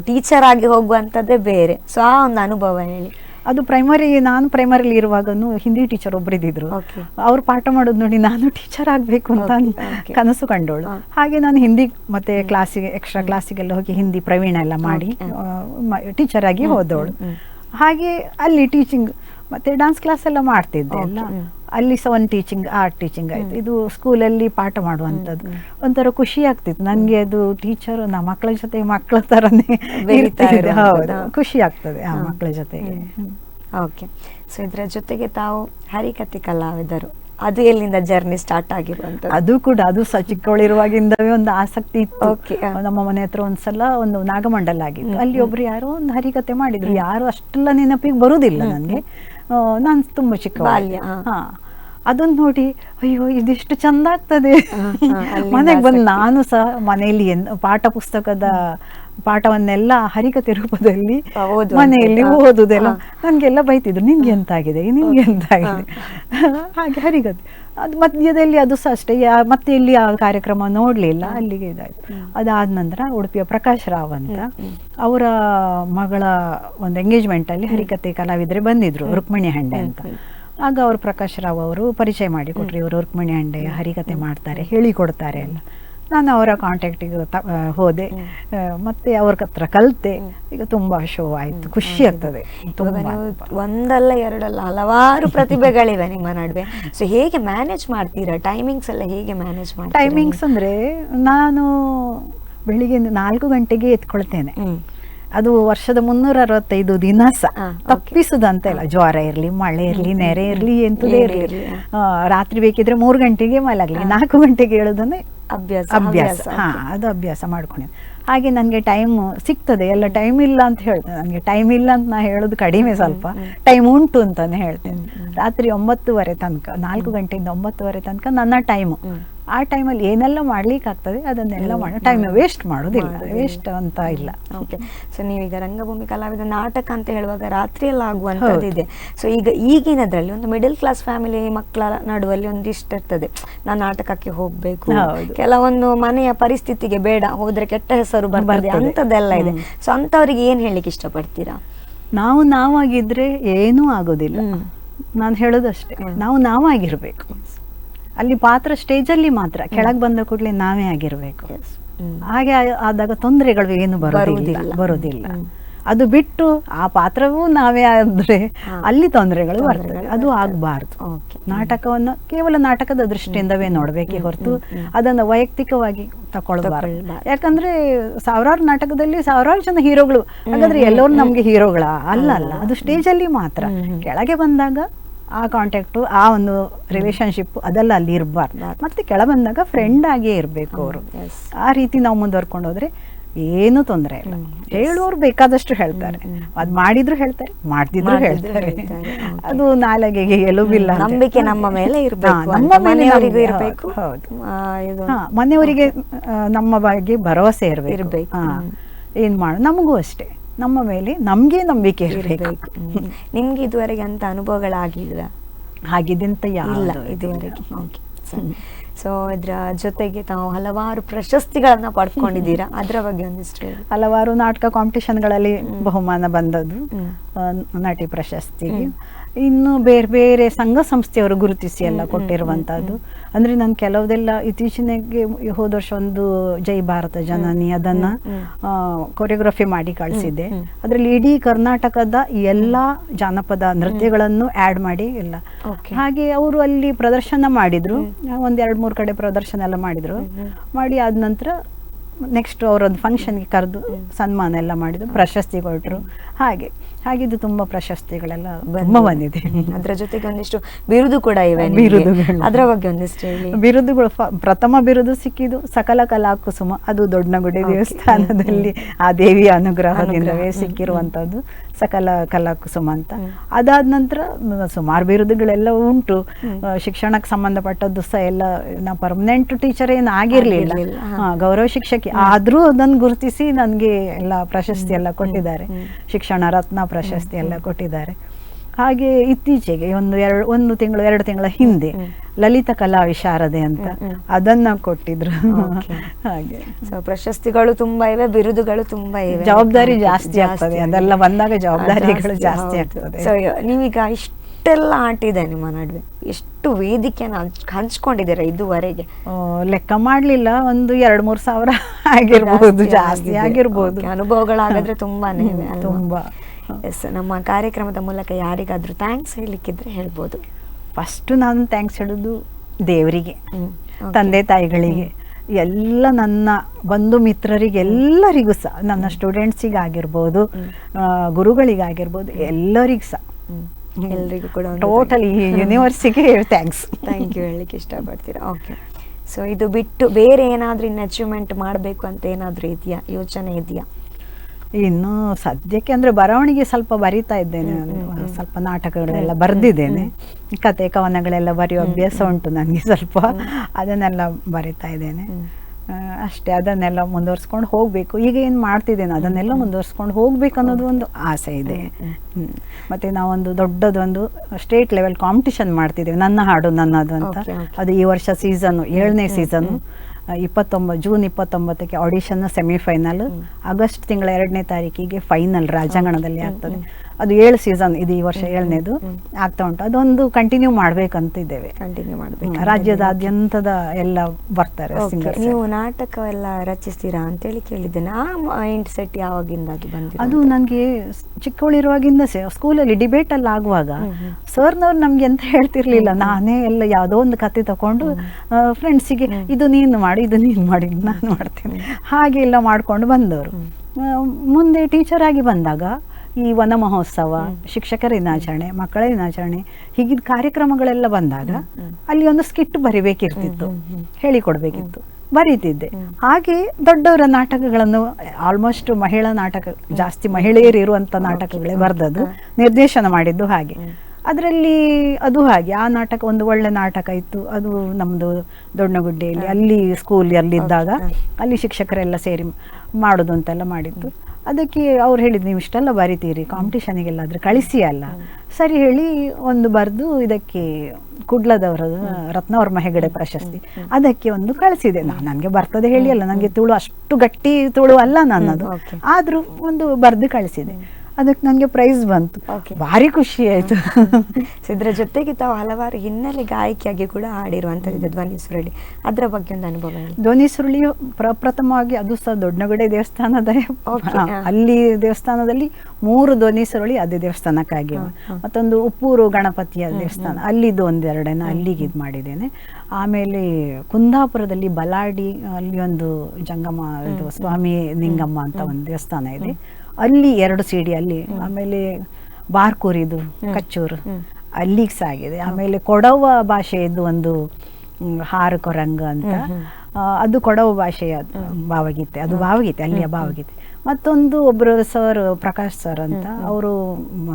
ಟೀಚರ್ ಆಗಿ ಹೋಗುವಂಥದ್ದೇ ಬೇರೆ. ಸೊ ಆ ಒಂದು ಅನುಭವ ಹೇಳಿ. ಅದು ಪ್ರೈಮರಿ ನಾನು ಪ್ರೈಮರಿಲಿ ಇರುವಾಗನು ಹಿಂದಿ ಟೀಚರ್ Okay. ಅವ್ರು ಪಾಠ ಮಾಡೋದು ನೋಡಿ ನಾನು ಟೀಚರ್ ಆಗಬೇಕು ಅಂತ. ಕನಸು ಕಂಡೋಳು ಹಾಗೆ ನಾನು ಹಿಂದಿ ಮತ್ತೆ ಕ್ಲಾಸಿಗೆ ಎಕ್ಸ್ಟ್ರಾ ಕ್ಲಾಸಿಗೆಲ್ಲ ಹೋಗಿ ಹಿಂದಿ ಪ್ರವೀಣ ಎಲ್ಲ ಮಾಡಿ. ಟೀಚರ್ ಆಗಿ ಹೋದವಳು. ಹಾಗೆ ಅಲ್ಲಿ ಟೀಚಿಂಗ್ ಮತ್ತೆ ಡಾನ್ಸ್ ಕ್ಲಾಸ್ ಎಲ್ಲ ಮಾಡ್ತಿದ್ದೆ ಎಲ್ಲ. ಅಲ್ಲಿ ಸಹ ಒಂದು ಟೀಚಿಂಗ್ ಆರ್ಟ್ ಟೀಚಿಂಗ್ ಆಯ್ತು. ಇದು ಸ್ಕೂಲಲ್ಲಿ ಪಾಠ ಮಾಡುವಂಥದ್ದು. ಒಂಥರ ಖುಷಿ ಆಗ್ತಿತ್ತು. ನನಗೆ ಅದು ಟೀಚರ್ ನಾ ಮಕ್ಕಳ ಜೊತೆ ಮಕ್ಕಳ ಥರನೇ ಹೌದು. ಖುಷಿ ಆಗ್ತದೆ ಆ. ಮಕ್ಕಳ ಜೊತೆಗೆ. ಓಕೆ. ಸೊ ಇದರ ಜೊತೆಗೆ ತಾವು ಹರಿಕತೆ ಕಲಾವಿದರು. ಅದು ಎಲ್ಲಿಂದ ಜರ್ನಿ ಸ್ಟಾರ್ಟ್ ಆಗಿರುವಂತ ಅದು ಕೂಡ ಅದು ಸಹ ಚಿಕ್ಕವಳಿರುವಾಗಿಂದವೇ ಒಂದು ಆಸಕ್ತಿ ಇತ್ತು. ನಮ್ಮ ಮನೆ ಹತ್ರ ಒಂದ್ಸಲ ಒಂದು ನಾಗಮಂಡಲ ಆಗಿತ್ತು. ಅಲ್ಲಿ ಒಬ್ರು ಯಾರೋ ಒಂದು ಹರಿಕತೆ ಮಾಡಿದ್ರು. ಯಾರು ಅಷ್ಟೆಲ್ಲ ನೆನಪಿಗೆ ಬರುದಿಲ್ಲ ನನಗೆ. ನಾನು ತುಂಬಾ ಚಿಕ್ಕ. ಹಾ ಅದನ್ನ ನೋಡಿ ಅಯ್ಯೋ ಇದಿಷ್ಟು ಚಂದ ಆಗ್ತದೆ ಮನೆಗೆ ಬಂದು. ನಾನು ಸಹ ಮನೆಯಲ್ಲಿ ಪಾಠ ಪುಸ್ತಕದ ಪಾಠವನ್ನೆಲ್ಲ ಹರಿಕತೆ ರೂಪದಲ್ಲಿ ಮನೆಯಲ್ಲಿ. ಓದುದೆಲ್ಲ. ನನ್ಗೆಲ್ಲ ಬೈತಿದ್ರು ನಿನ್ಗೆ ಎಂತ ಆಗಿದೆ ನಿನ್ಗೆ ಎಂತ ಆಗಿದೆ ಹಾಗೆ ಹರಿಗತೆ ಅದು ಮಧ್ಯದಲ್ಲಿ ಅದು ಸಹ ಅಷ್ಟೇ ಯಾ- ಮತ್ತೆ ಇಲ್ಲಿ ಆ ಕಾರ್ಯಕ್ರಮ ನೋಡ್ಲಿಲ್ಲ ಅಲ್ಲಿಗೆ ಇದಾಯ್ತು. ಅದಾದ ನಂತರ ಉಡುಪಿಯ ಪ್ರಕಾಶ್ ರಾವ್ ಅಂತ ಅವರ ಮಗಳ ಒಂದು ಎಂಗೇಜ್ಮೆಂಟ್ ಅಲ್ಲಿ ಹರಿಕತೆ ಕಲಾವಿದ್ರೆ ಬಂದಿದ್ರು ರುಕ್ಮಿಣಿ ಹಂಡೆ ಅಂತ. ಆಗ ಅವರು ಪ್ರಕಾಶ್ ರಾವ್ ಅವರು ಪರಿಚಯ ಮಾಡಿ ಕೊಟ್ರು ಇವರು ರುಕ್ಮಿಣಿ ಹಂಡೆ ಹರಿಕತೆ ಮಾಡ್ತಾರೆ ಹೇಳಿಕೊಡ್ತಾರೆ ಎಲ್ಲ. ನಾನು ಅವರ ಕಾಂಟ್ಯಾಕ್ಟಿಗೆ ಹೋದೆ. ಮತ್ತೆ ಅವ್ರ ಹತ್ರ ಕಲಿತೆ. ಈಗ ತುಂಬಾ ಶೋ ಆಯ್ತು. ಖುಷಿ ಆಗ್ತದೆ. ಒಂದಲ್ಲ ಎರಡಲ್ಲ ಹಲವಾರು ಪ್ರತಿಭೆಗಳಿವೆ ನಿಮ್ಮ ನಡುವೆ. ಸೊ ಹೇಗೆ ಮ್ಯಾನೇಜ್ ಮಾಡ್ತೀರಾ? ಟೈಮಿಂಗ್ಸ್ ಎಲ್ಲ ಹೇಗೆ ಮ್ಯಾನೇಜ್ ಮಾಡ್ತೀರಾ? ಟೈಮಿಂಗ್ಸ್ ಅಂದ್ರೆ ನಾನು ಬೆಳಿಗ್ಗೆ ನಾಲ್ಕು ಗಂಟೆಗೆ ಎತ್ಕೊಳ್ತೇನೆ. ಅದು ವರ್ಷದ ಮುನ್ನೂರ ಅರವತ್ತೈದು ದಿನ ಸಹ ತಪ್ಪಿಸುದಂತ ಇಲ್ಲ. ಜ್ವರ ಇರ್ಲಿ ಮಳೆ ಇರ್ಲಿ ನೆರೆ ಇರ್ಲಿ ಎಂತದೇ ಇರಲಿ. ರಾತ್ರಿ ಬೇಕಿದ್ರೆ ಮೂರು ಗಂಟೆಗೆ ಮಲಗಲಿ. ನಾಲ್ಕು ಗಂಟೆಗೆ ಹೇಳೋದನ್ನೇ ಅಭ್ಯಾಸ ಅಭ್ಯಾಸ. ಹಾ ಅದು ಅಭ್ಯಾಸ ಮಾಡ್ಕೊಂಡಿದ್ದೆ ಹಾಗೆ ನನಗೆ ಟೈಮ್ ಸಿಗ್ತದೆ. ಎಲ್ಲ ಟೈಮ್ ಇಲ್ಲ ಅಂತ ಹೇಳ್ತೇನೆ. ನನಗೆ ಟೈಮ್ ಇಲ್ಲ ಅಂತ ನಾ ಹೇಳೋದು ಕಡಿಮೆ ಸ್ವಲ್ಪ. ಟೈಮ್ ಉಂಟು ಅಂತಾನೆ ಹೇಳ್ತೇನೆ. ರಾತ್ರಿ ಒಂಬತ್ತುವರೆ ತನಕ ನಾಲ್ಕು ಗಂಟೆಯಿಂದ ಒಂಬತ್ತುವರೆ ತನಕ ನನ್ನ ಟೈಮು. ಆ ಟೈಮಲ್ಲಿ ಏನೆಲ್ಲ ಮಾಡ್ಲಿಕ್ಕೆ ಆಗ್ತದೆ ಅದನ್ನೆಲ್ಲ ಮಾಡೋ. ಟೈಮ್ ವೇಸ್ಟ್ ಮಾಡೋದಿಲ್ಲ. ವೇಸ್ಟ್ ಅಂತ ಇಲ್ಲ. ಓಕೆ ಸೊ ನೀವೀಗ ರಂಗಭೂಮಿ ಕಲಾವಿದ ನಾಟಕ ಅಂತ ಹೇಳುವಾಗ ರಾತ್ರಿಯೆಲ್ಲ ಆಗುವಂಥದ್ದಿದೆ. ಇದೆ ಸೊ ಈಗ ಈಗಿನದ್ರಲ್ಲಿ ಒಂದು ಮಿಡಲ್ ಕ್ಲಾಸ್ ಫ್ಯಾಮಿಲಿ ಮಕ್ಕಳ ನಡುವಲ್ಲಿ ಒಂದು ಇಷ್ಟ ಇರ್ತದೆ ನಾನು ನಾಟಕಕ್ಕೆ ಹೋಗ್ಬೇಕು. ಕೆಲವೊಂದು ಮನೆಯ ಪರಿಸ್ಥಿತಿಗೆ ಬೇಡ. ಹೋದ್ರೆ ಕೆಟ್ಟ ಹೆಸರು ಬರ್ತದೆ. ಅಂಥದ್ದೆಲ್ಲ ಇದೆ. ಸೊ ಅಂಥವ್ರಿಗೆ ಏನು ಹೇಳಲಿಕ್ಕೆ ಇಷ್ಟಪಡ್ತೀರಾ? ನಾವು ನಾವಾಗಿದ್ರೆ ಏನೂ ಆಗೋದಿಲ್ಲ. ನಾನು ಹೇಳೋದಷ್ಟೇ. ನಾವು ನಾವಾಗಿರ್ಬೇಕು. ಅಲ್ಲಿ ಪಾತ್ರ ಸ್ಟೇಜಲ್ಲಿ ಮಾತ್ರ. ಕೆಳಗೆ ಬಂದ ಕೂಡಲೇ ನಾವೇ ಆಗಿರ್ಬೇಕು. ಹಾಗೆ ಆದಾಗ ತೊಂದರೆಗಳು ಏನು ಬರೋದಿಲ್ಲ. ಬರೋದಿಲ್ಲ. ಅದು ಬಿಟ್ಟು ಆ ಪಾತ್ರವೂ ನಾವೇ ಆದ್ರೆ ಅಲ್ಲಿ ತೊಂದರೆಗಳು ಬರ್ತದೆ. ಅದು ಆಗಬಾರದು. ನಾಟಕವನ್ನು ಕೇವಲ ನಾಟಕದ ದೃಷ್ಟಿಯಿಂದವೇ ನೋಡ್ಬೇಕೇ ಹೊರತು. ಅದನ್ನ ವೈಯಕ್ತಿಕವಾಗಿ ತಗೊಳ್ಬಾರ್ದು. ತಗೊಳ್ಬಾರ್ದು. ಯಾಕಂದ್ರೆ ಸಾವಿರಾರು ನಾಟಕದಲ್ಲಿ ಸಾವಿರಾರು ಜನ ಹೀರೋಗಳು. ಹಾಗಾದ್ರೆ ಎಲ್ಲರೂ ನಮ್ಗೆ ಹೀರೋಗಳ? ಅಲ್ಲ ಅಲ್ಲ. ಅದು ಸ್ಟೇಜ್ ಅಲ್ಲಿ ಮಾತ್ರ. ಕೆಳಗೆ ಬಂದಾಗ ಆ ಕಾಂಟ್ಯಾಕ್ಟು ಆ ಒಂದು ರಿಲೇಷನ್ಶಿಪ್ ಅದೆಲ್ಲ ಅಲ್ಲಿ ಇರಬಾರ್ದು. ಮತ್ತೆ ಕೆಳ ಬಂದಾಗ ಫ್ರೆಂಡ್ ಆಗೇ ಇರಬೇಕು ಅವರು. ಆ ರೀತಿ ನಾವು ಮುಂದುವರ್ಕೊಂಡು ಹೋದ್ರೆ ಏನು ತೊಂದರೆ ಇಲ್ಲ. ಹೇಳೋರು ಬೇಕಾದಷ್ಟು ಹೇಳ್ತಾರೆ. ಅದ್ ಮಾಡಿದ್ರು ಹೇಳ್ತಾರೆ ಮಾಡ್ದಿದ್ರು ಹೇಳ್ತಾರೆ. ಅದು ನಾಲಗೆಗೆ ಎಲುಬಿಲ್ಲ. ನಂಬಿಕೆ ನಮ್ಮ ಮೇಲೆ ಇರಬೇಕು. ನಮ್ಮ ಮನೆಯವರಿಗೂ ಇರ್ಬೇಕು. ಹೌದು ಮನೆಯವರಿಗೆ ನಮ್ಮ ಬಗ್ಗೆ ಭರವಸೆ ಇರಬೇಕು. ಇರಬೇಕು. ಏನ್ ಮಾಡ ನಮಗೂ ಅಷ್ಟೇ. ನಮ್ಮ ಮೇಲೆ ನಮ್ಗೆ ನಂಬಿಕೆ ಇರಬೇಕು. ನಿಮ್ಗೆ ಇದುವರೆಗೆ ಅಂತ ಅನುಭವಗಳಾಗಿಲ್ಲ ಹಾಗಿದ್ದಂತ ಇಲ್ಲ ಇದುವರೆಗೆ. ಓಕೆ ಸೊ ಇದ್ರ ಜೊತೆಗೆ ತಾವು ಹಲವಾರು ಪ್ರಶಸ್ತಿಗಳನ್ನ ಪಡ್ಕೊಂಡಿದ್ದೀರಾ? ಅದರ ಬಗ್ಗೆ ಒಂದಿಷ್ಟು ಹಲವಾರು ನಾಟಕ ಕಾಂಪಿಟಿಷನ್ಗಳಲ್ಲಿ ಬಹುಮಾನ ಬಂದದ್ದು. ನಟಿ ಪ್ರಶಸ್ತಿ. ಇನ್ನು ಬೇರೆ ಬೇರೆ ಸಂಘ ಸಂಸ್ಥೆಯವರು ಗುರುತಿಸಿ ಎಲ್ಲ ಕೊಟ್ಟಿರುವಂತಹದ್ದು. ಅಂದ್ರೆ ನಾನು ಕೆಲವುದೆಲ್ಲ ಇತ್ತೀಚಿನಗೆ ಹೋದ ವರ್ಷ ಒಂದು ಜೈ ಭಾರತ ಜನನಿ ಅದನ್ನ ಕೊರಿಯೋಗ್ರಫಿ ಮಾಡಿ ಕಳಿಸಿದ್ದೆ. ಅದರಲ್ಲಿ ಇಡೀ ಕರ್ನಾಟಕದ ಎಲ್ಲಾ ಜಾನಪದ ನೃತ್ಯಗಳನ್ನು ಆಡ್ ಮಾಡಿ ಎಲ್ಲ. ಹಾಗೆ ಅವರು ಅಲ್ಲಿ ಪ್ರದರ್ಶನ ಮಾಡಿದ್ರು. ಒಂದ್ ಎರಡ್ ಮೂರ್ ಕಡೆ ಪ್ರದರ್ಶನ ಎಲ್ಲ ಮಾಡಿದ್ರು. ಮಾಡಿ ಆದ ನಂತರ ನೆಕ್ಸ್ಟ್ ಅವರೊಂದು ಫಂಕ್ಷನ್ಗೆ ಕರೆದು ಸನ್ಮಾನ ಎಲ್ಲ ಮಾಡಿದ್ರು ಪ್ರಶಸ್ತಿ ಕೊಟ್ಟರು ಹಾಗೆ. ಹಾಗಿದ್ದು ತುಂಬಾ ಪ್ರಶಸ್ತಿಗಳೆಲ್ಲ ತುಂಬಾ ಬಂದಿದೆ. ಅದರ ಜೊತೆಗೆ ಒಂದಿಷ್ಟು ಬಿರುದು ಕೂಡ ಇವೆ ಬಿರುದು ಅದರ ಬಗ್ಗೆ ಒಂದಿಷ್ಟು ಹೇಳಿ. ಬಿರುದುಗಳು ಪ್ರಥಮ ಬಿರುದು ಸಿಕ್ಕಿದ್ದು ಸಕಲ ಕಲಾ ಕುಸುಮ. ಅದು ದೊಡ್ಡನಗುಡಿ. ದೇವಸ್ಥಾನದಲ್ಲಿ ಆ ದೇವಿಯ ಅನುಗ್ರಹದಿಂದವೇ ಅನುಗ್ರಹ. ಸಿಕ್ಕಿರುವಂತದ್ದು ಸಕಲ ಕಲಾ ಕುಸುಮ ಅಂತ. ಅದಾದ ನಂತರ ಸುಮಾರು ಬಿರುದುಗಳೆಲ್ಲ ಉಂಟು. ಶಿಕ್ಷಣಕ್ಕೆ ಸಂಬಂಧಪಟ್ಟದ್ದು ಸಹ ಎಲ್ಲ ನಾ ಪರ್ಮನೆಂಟ್ ಟೀಚರ್ ಏನು ಆಗಿರ್ಲಿಲ್ಲ. ಗೌರವ ಶಿಕ್ಷಕಿ. ಆದ್ರೂ ಅದನ್ನು ಗುರುತಿಸಿ ನನಗೆ ಎಲ್ಲ ಪ್ರಶಸ್ತಿ ಎಲ್ಲ ಕೊಟ್ಟಿದ್ದಾರೆ. ಶಿಕ್ಷಣ ರತ್ನ ಪ್ರಶಸ್ತಿ ಎಲ್ಲ ಕೊಟ್ಟಿದ್ದಾರೆ. ಹಾಗೆ ಇತ್ತೀಚೆಗೆ ಒಂದು ಎರಡು ಒಂದು ತಿಂಗಳು ಎರಡು ತಿಂಗಳ ಹಿಂದೆ. ಲಲಿತ ಕಲಾ ವಿಶಾರದೆ ಅಂತ. ಅದನ್ನ ಕೊಟ್ಟಿದ್ರು. ಹಾಗೆ. ಸೊ ಪ್ರಶಸ್ತಿಗಳು ತುಂಬಾ ಇವೆ ಬಿರುದುಗಳು ತುಂಬಾ ಇವೆ. ಜವಾಬ್ದಾರಿ ಜಾಸ್ತಿ ಆಗ್ತದೆ. ಅದೆಲ್ಲ ಬಂದಾಗ ಜವಾಬ್ದಾರಿಗಳು ಜಾಸ್ತಿ. ಆಗ್ತದೆ. ಸೊ ನೀವೀಗ ಇಷ್ಟೆಲ್ಲ ಆಟಿದೆ ನಿಮ್ಮ ನಡುವೆ. ಎಷ್ಟು ವೇದಿಕೆಯನ್ನು ಹಂಚ್ ಹಂಚ್ಕೊಂಡಿದ್ದೀರಾ ಇದುವರೆಗೆ? ಲೆಕ್ಕ ಮಾಡ್ಲಿಲ್ಲ. ಒಂದು ಎರಡ್ ಮೂರ್ ಸಾವಿರ ಆಗಿರ್ಬೋದು ಜಾಸ್ತಿ ಆಗಿರ್ಬಹುದು ಆಗಿರ್ಬೋದು. ಅನುಭವಗಳಾಗಾದ್ರೆ ತುಂಬಾನೇ? ತುಂಬಾ. ಎಸ್ ನಮ್ಮ ಕಾರ್ಯಕ್ರಮದ ಮೂಲಕ ಯಾರಿಗಾದರೂ ಥ್ಯಾಂಕ್ಸ್ ಹೇಳಲಿಕ್ಕಿದ್ರೆ ಹೇಳ್ಬೋದು. ಫಸ್ಟು ನಾನು ಥ್ಯಾಂಕ್ಸ್ ಹೇಳೋದು ದೇವರಿಗೆ ತಂದೆ ತಾಯಿಗಳಿಗೆ ಎಲ್ಲ ನನ್ನ ಬಂಧು ಮಿತ್ರರಿಗೆ ಎಲ್ಲರಿಗೂ ಸಹ. ನನ್ನ ಸ್ಟೂಡೆಂಟ್ಸಿಗಾಗಿರ್ಬೋದು ಗುರುಗಳಿಗಾಗಿರ್ಬೋದು ಎಲ್ಲರಿಗೂ ಸಹ. ಎಲ್ಲರಿಗೂ ಎಲ್ರಿಗೂ ಕೂಡ ಟೋಟಲಿ ಯೂನಿವರ್ಸಿಗೆ ಥ್ಯಾಂಕ್ಸ್ ಥ್ಯಾಂಕ್ ಯು ಹೇಳಲಿಕ್ಕೆ ಇಷ್ಟಪಡ್ತೀರಾ? ಓಕೆ ಸೊ ಇದು ಬಿಟ್ಟು ಬೇರೆ ಏನಾದರೂ ಇನ್ನು ಅಚೀವ್ಮೆಂಟ್ ಮಾಡಬೇಕು ಅಂತ ಏನಾದರೂ ಇದೆಯಾ? ಯೋಚನೆ ಇದೆಯಾ? ಇನ್ನು ಸದ್ಯಕ್ಕೆ ಅಂದ್ರೆ ಬರವಣಿಗೆ ಸ್ವಲ್ಪ ಬರಿತಾ ಇದ್ದೇನೆ ನಾನು. ಸ್ವಲ್ಪ ನಾಟಕಗಳೆಲ್ಲ ಬರೆದಿದ್ದೇನೆ. ಕತೆ ಕವನಗಳೆಲ್ಲ ಬರೆಯುವ ಅಭ್ಯಾಸ ಉಂಟು ನನಗೆ ಸ್ವಲ್ಪ. ಅದನ್ನೆಲ್ಲ ಬರಿತಾ ಇದ್ದೇನೆ. ಅಷ್ಟೇ ಅದನ್ನೆಲ್ಲ ಮುಂದುವರ್ಸ್ಕೊಂಡು ಹೋಗ್ಬೇಕು. ಈಗ ಏನು ಮಾಡ್ತಿದ್ದೇನೆ ಅದನ್ನೆಲ್ಲ ಮುಂದುವರ್ಸ್ಕೊಂಡು ಹೋಗ್ಬೇಕು ಅನ್ನೋದು ಒಂದು ಆಸೆ ಇದೆ. ಮತ್ತೆ ನಾವೊಂದು ದೊಡ್ಡದೊಂದು ಸ್ಟೇಟ್ ಲೆವೆಲ್ ಕಾಂಪಿಟಿಷನ್ ಮಾಡ್ತಿದ್ದೇವೆ. ನನ್ನ ಹಾಡು ನನ್ನದು ಅಂತ. ಅದು ಈ ವರ್ಷ ಸೀಸನ್ ಏಳನೇ ಸೀಸನ್. ಇಪ್ಪತ್ತೊಂಬತ್ತು ಜೂನ್ ಇಪ್ಪತ್ತೊಂಬತ್ತಕ್ಕೆ ಆಡಿಷನ್ ಸೆಮಿಫೈನಲ್. ಆಗಸ್ಟ್ ತಿಂಗಳ ಎರಡನೇ ತಾರೀಕಿಗೆ ಫೈನಲ್ ರಾಜಾಂಗಣದಲ್ಲಿ ಆಗ್ತದೆ. ಅದು ಏಳು ಸೀಸನ್ ಇದು ಈ ವರ್ಷ ಏಳನೇದು ಆಗ್ತಾ ಉಂಟು. ಅದೊಂದು ಕಂಟಿನ್ಯೂ ಮಾಡ್ಬೇಕಂತಿದ್ದೇವೆ. ಕಂಟಿನ್ಯೂ ಮಾಡ್ಬೇಕು. ರಾಜ್ಯದಾದ್ಯಂತದ ಎಲ್ಲ ಬರ್ತಾರೆ ನೀವು ನಾಟಕ ಎಲ್ಲ ರಚಿಸ್ತೀರಾ ಅಂತೇಳಿ ಕೇಳಿದ್ದೇನೆ. ಆ ಮೈಂಡ್ ಸೆಟ್ ಯಾವಾಗಿಂದ ಅದು ಬಂದಿದೆ ಅದು ನನಗೆ ಚಿಕ್ಕವಳಿರುವಾಗಿಂದ ಸ್ಕೂಲಲ್ಲಿ ಡಿಬೇಟ್ ಅಲ್ಲಿ ಆಗುವಾಗ. ಸರ್ನವ್ರು ನಮ್ಗೆ ಎಂತ ಹೇಳ್ತಿರ್ಲಿಲ್ಲ. ನಾನೇ ಎಲ್ಲ ಯಾವುದೋ ಒಂದು ಕತೆ ತಕೊಂಡು ಫ್ರೆಂಡ್ಸಿಗೆ. ಇದು ನೀನು ಮಾಡಿ ಇದು ನೀನು ಮಾಡಿ ನಾನು ಮಾಡ್ತೇನೆ. ಹಾಗೆ ಎಲ್ಲ ಮಾಡ್ಕೊಂಡು ಬಂದವರು. ಮುಂದೆ ಟೀಚರ್ ಆಗಿ ಬಂದಾಗ ಈ ವನ ಮಹೋತ್ಸವ. ಶಿಕ್ಷಕರ ದಿನಾಚರಣೆ ಮಕ್ಕಳ ದಿನಾಚರಣೆ ಹೀಗಿದ್ದ ಕಾರ್ಯಕ್ರಮಗಳೆಲ್ಲ ಬಂದಾಗ. ಅಲ್ಲಿ ಒಂದು ಸ್ಕಿಟ್ ಬರಿಬೇಕಿರ್ತಿತ್ತು. ಹೇಳಿಕೊಡ್ಬೇಕಿತ್ತು ಬರೀತಿದ್ದೆ ಹಾಗೆ ದೊಡ್ಡವರ ನಾಟಕಗಳನ್ನು ಆಲ್ಮೋಸ್ಟ್ ಮಹಿಳಾ ನಾಟಕ ಜಾಸ್ತಿ ಮಹಿಳೆಯರು ಇರುವಂತ ನಾಟಕಗಳೇ ಬರೆದದ್ದು ನಿರ್ದೇಶನ ಮಾಡಿದ್ದು ಹಾಗೆ. ಅದರಲ್ಲಿ ಅದು ಹಾಗೆ ಆ ನಾಟಕ ಒಂದು ಒಳ್ಳೆ ನಾಟಕ ಇತ್ತು ಅದು ನಮ್ದು ದೊಣ್ಣಗುಡ್ಡೆಯಲ್ಲಿ. ಅಲ್ಲಿ ಸ್ಕೂಲ್ ಇದ್ದಾಗ ಅಲ್ಲಿ ಶಿಕ್ಷಕರೆಲ್ಲ ಸೇರಿ ಮಾಡೋದು ಅಂತೆಲ್ಲ ಮಾಡಿದ್ದು ಅದಕ್ಕೆ ಅವ್ರು ಹೇಳಿದ್ದು ನೀವು ಇಷ್ಟೆಲ್ಲ ಬರಿತೀರಿ ಕಾಂಪಿಟಿಷನಿಗೆಲ್ಲಾದ್ರೆ ಕಳಿಸಿ ಅಲ್ಲ. ಸರಿ ಹೇಳಿ ಒಂದು ಬರೆದು ಇದಕ್ಕೆ ಕುಡ್ಲದವರ ರತ್ನವರ್ಮ ಹೆಗಡೆ ಪ್ರಶಸ್ತಿ. ಅದಕ್ಕೆ ಒಂದು ಕಳಿಸಿದೆ. ನಾನು ನನಗೆ ಬರ್ತದೆ ಹೇಳಿ ಅಲ್ಲ ನನಗೆ ತುಳು ಅಷ್ಟು ಗಟ್ಟಿ ತುಳು ಅಲ್ಲ ನನ್ನದು. ಆದ್ರೂ ಒಂದು ಬರೆದು ಕಳಿಸಿದೆ. ಅದಕ್ಕೆ ನನಗೆ ಪ್ರೈಸ್ ಬಂತು. ಭಾರಿ ಖುಷಿ ಆಯ್ತು. ಸೊ ಇದ್ರ ಜೊತೆಗೆ ತಾವು ಹಲವಾರು ಹಿನ್ನೆಲೆ ಗಾಯಕಿಯಾಗಿ ಕೂಡ ಹಾಡಿರುವಂಥದ್ದು ಧ್ವನಿ ಸುರುಳಿ. ಅದರ ಬಗ್ಗೆ ಒಂದು ಅನುಭವ ಧ್ವನಿ ಸುರುಳಿ ಪ್ರಪ್ರಥಮವಾಗಿ ಅದು ಸಹ ದೊಡ್ಡನಗುಡೆ ದೇವಸ್ಥಾನದ. ಅಲ್ಲಿ ದೇವಸ್ಥಾನದಲ್ಲಿ ಮೂರು ಧ್ವನಿ ಸುರುಳಿ ಅದೇ ದೇವಸ್ಥಾನಕ್ಕಾಗಿ. ಮತ್ತೊಂದು ಉಪ್ಪೂರು ಗಣಪತಿಯ ದೇವಸ್ಥಾನ ಅಲ್ಲಿದ್ದು ಒಂದೆರಡನ್ನ ಅಲ್ಲಿಗೆ ಇದು ಮಾಡಿದ್ದೇನೆ. ಆಮೇಲೆ ಕುಂದಾಪುರದಲ್ಲಿ ಬಲಾಡಿ ಅಲ್ಲಿ ಒಂದು ಜಂಗಮ ಇದು ಸ್ವಾಮಿ ನಿಂಗಮ್ಮ ಅಂತ ಒಂದು ದೇವಸ್ಥಾನ ಇದೆ. ಅಲ್ಲಿ ಎರಡು ಸಿಡಿ ಅಲ್ಲಿ ಆಮೇಲೆ ಬಾರ್ಕೂರಿದು ಕಚ್ಚೂರು. ಅಲ್ಲಿಗೆ ಸಾಗಿದೆ. ಆಮೇಲೆ ಕೊಡವ ಭಾಷೆಯದ್ದು ಒಂದು ಹಾರು ಕೊರಂಗ ಅಂತ. ಅದು ಕೊಡವ ಭಾಷೆಯ ಭಾವಗೀತೆ ಅದು ಭಾವಗೀತೆ ಅಲ್ಲಿಯ ಭಾವಗೀತೆ. ಮತ್ತೊಂದು ಒಬ್ಬರು ಸರ್ ಪ್ರಕಾಶ್ ಸರ್ ಅಂತ ಅವರು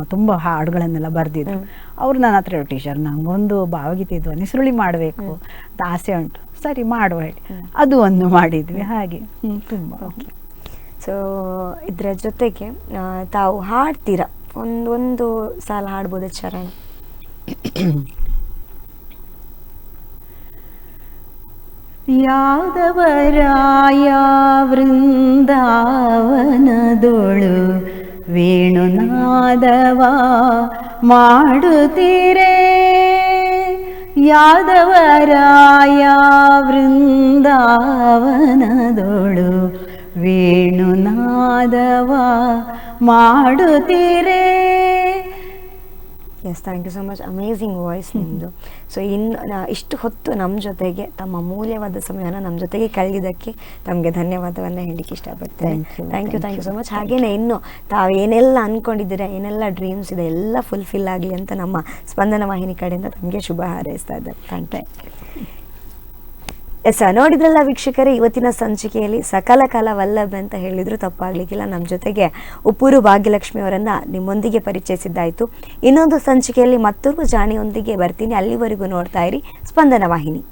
ತುಂಬಾ ಹಾಡುಗಳನ್ನೆಲ್ಲ ಬರೆದಿದ್ರು. ಅವ್ರು ನನ್ನ ಹತ್ರ ಟೀಚರ್ ನಂಗೊಂದು ಭಾವಗೀತೆ ಇದು ನಿಸುರುಳಿ ಮಾಡಬೇಕು. ಅಂತ ಆಸೆ ಉಂಟು. ಸರಿ ಮಾಡುವ ಹೇಳಿ. ಅದು ಒಂದು ಮಾಡಿದ್ವಿ ಹಾಗೆ. ತುಂಬ. ತುಂಬಾ ಸೊ ಇದ್ರ ಜೊತೆಗೆ ತಾವು ಹಾಡ್ತೀರಾ? ಒಂದೊಂದು ಒಂದು ಸಾಲ ಹಾಡ್ಬೋದು ಚರಣ? ಯಾದವರಾಯ ವೃಂದಾವನದೊಳು ವೇಣುನಾದವ ಮಾಡುತ್ತೀರೇ? ಯಾದವರಾಯ ವೃಂದಾವನದೊಳು ವೇಣುನಾದವ ಮಾಡುತ್ತೀರೇ? Yes thank you so much amazing voice ನಿಮ್ಮದು ಸೊ ಇನ್ನು ಇಷ್ಟು ಹೊತ್ತು ನಮ್ಮ ಜೊತೆಗೆ ತಮ್ಮ ಅಮೂಲ್ಯವಾದ ಸಮಯವನ್ನು ನಮ್ಮ ಜೊತೆಗೆ ಕಳೆದಿದ್ದಕ್ಕೆ ತಮಗೆ ಧನ್ಯವಾದವನ್ನು ಹೇಳಲಿಕ್ಕೆ ಇಷ್ಟಪಡ್ತೇನೆ. Thank you thank you. So much ಹಾಗೇನೆ ಇನ್ನು ತಾವು ಏನೆಲ್ಲ ಅನ್ಕೊಂಡಿದ್ದೀರಾ ಏನೆಲ್ಲ ಡ್ರೀಮ್ಸ್ ಇದೆ ಎಲ್ಲ ಫುಲ್ಫಿಲ್ ಆಗಲಿ ಅಂತ ನಮ್ಮ ಸ್ಪಂದನ ವಾಹಿನಿ ಕಡೆಯಿಂದ ತಮಗೆ ಶುಭ ಹಾರೈಸ್ತಾ ಇದ್ದಾರೆ ಥ್ಯಾಂಕ್ ಯು ಎಸ್ ನೋಡಿದ್ರಲ್ಲ ವೀಕ್ಷಕರೇ, ಇವತ್ತಿನ ಸಂಚಿಕೆಯಲ್ಲಿ ಸಕಲ ಕಾಲ ವಲ್ಲಭ ಅಂತ ಹೇಳಿದ್ರು, ತಪ್ಪಾಗ್ಲಿಕ್ಕಿಲ್ಲ. ನಮ್ಮ ಜೊತೆಗೆ ಉಪ್ಪೂರು ಭಾಗ್ಯಲಕ್ಷ್ಮಿ ಅವರನ್ನ ನಿಮ್ಮೊಂದಿಗೆ ಪರಿಚಯಿಸಿದ್ದಾಯ್ತು. ಇನ್ನೊಂದು ಸಂಚಿಕೆಯಲ್ಲಿ ಮತ್ತೊಬ್ಬ ಜಾಣಿಯೊಂದಿಗೆ ಬರ್ತೀನಿ. ಅಲ್ಲಿವರೆಗೂ ನೋಡ್ತಾ ಇರಿ ಸ್ಪಂದನ ವಾಹಿನಿ.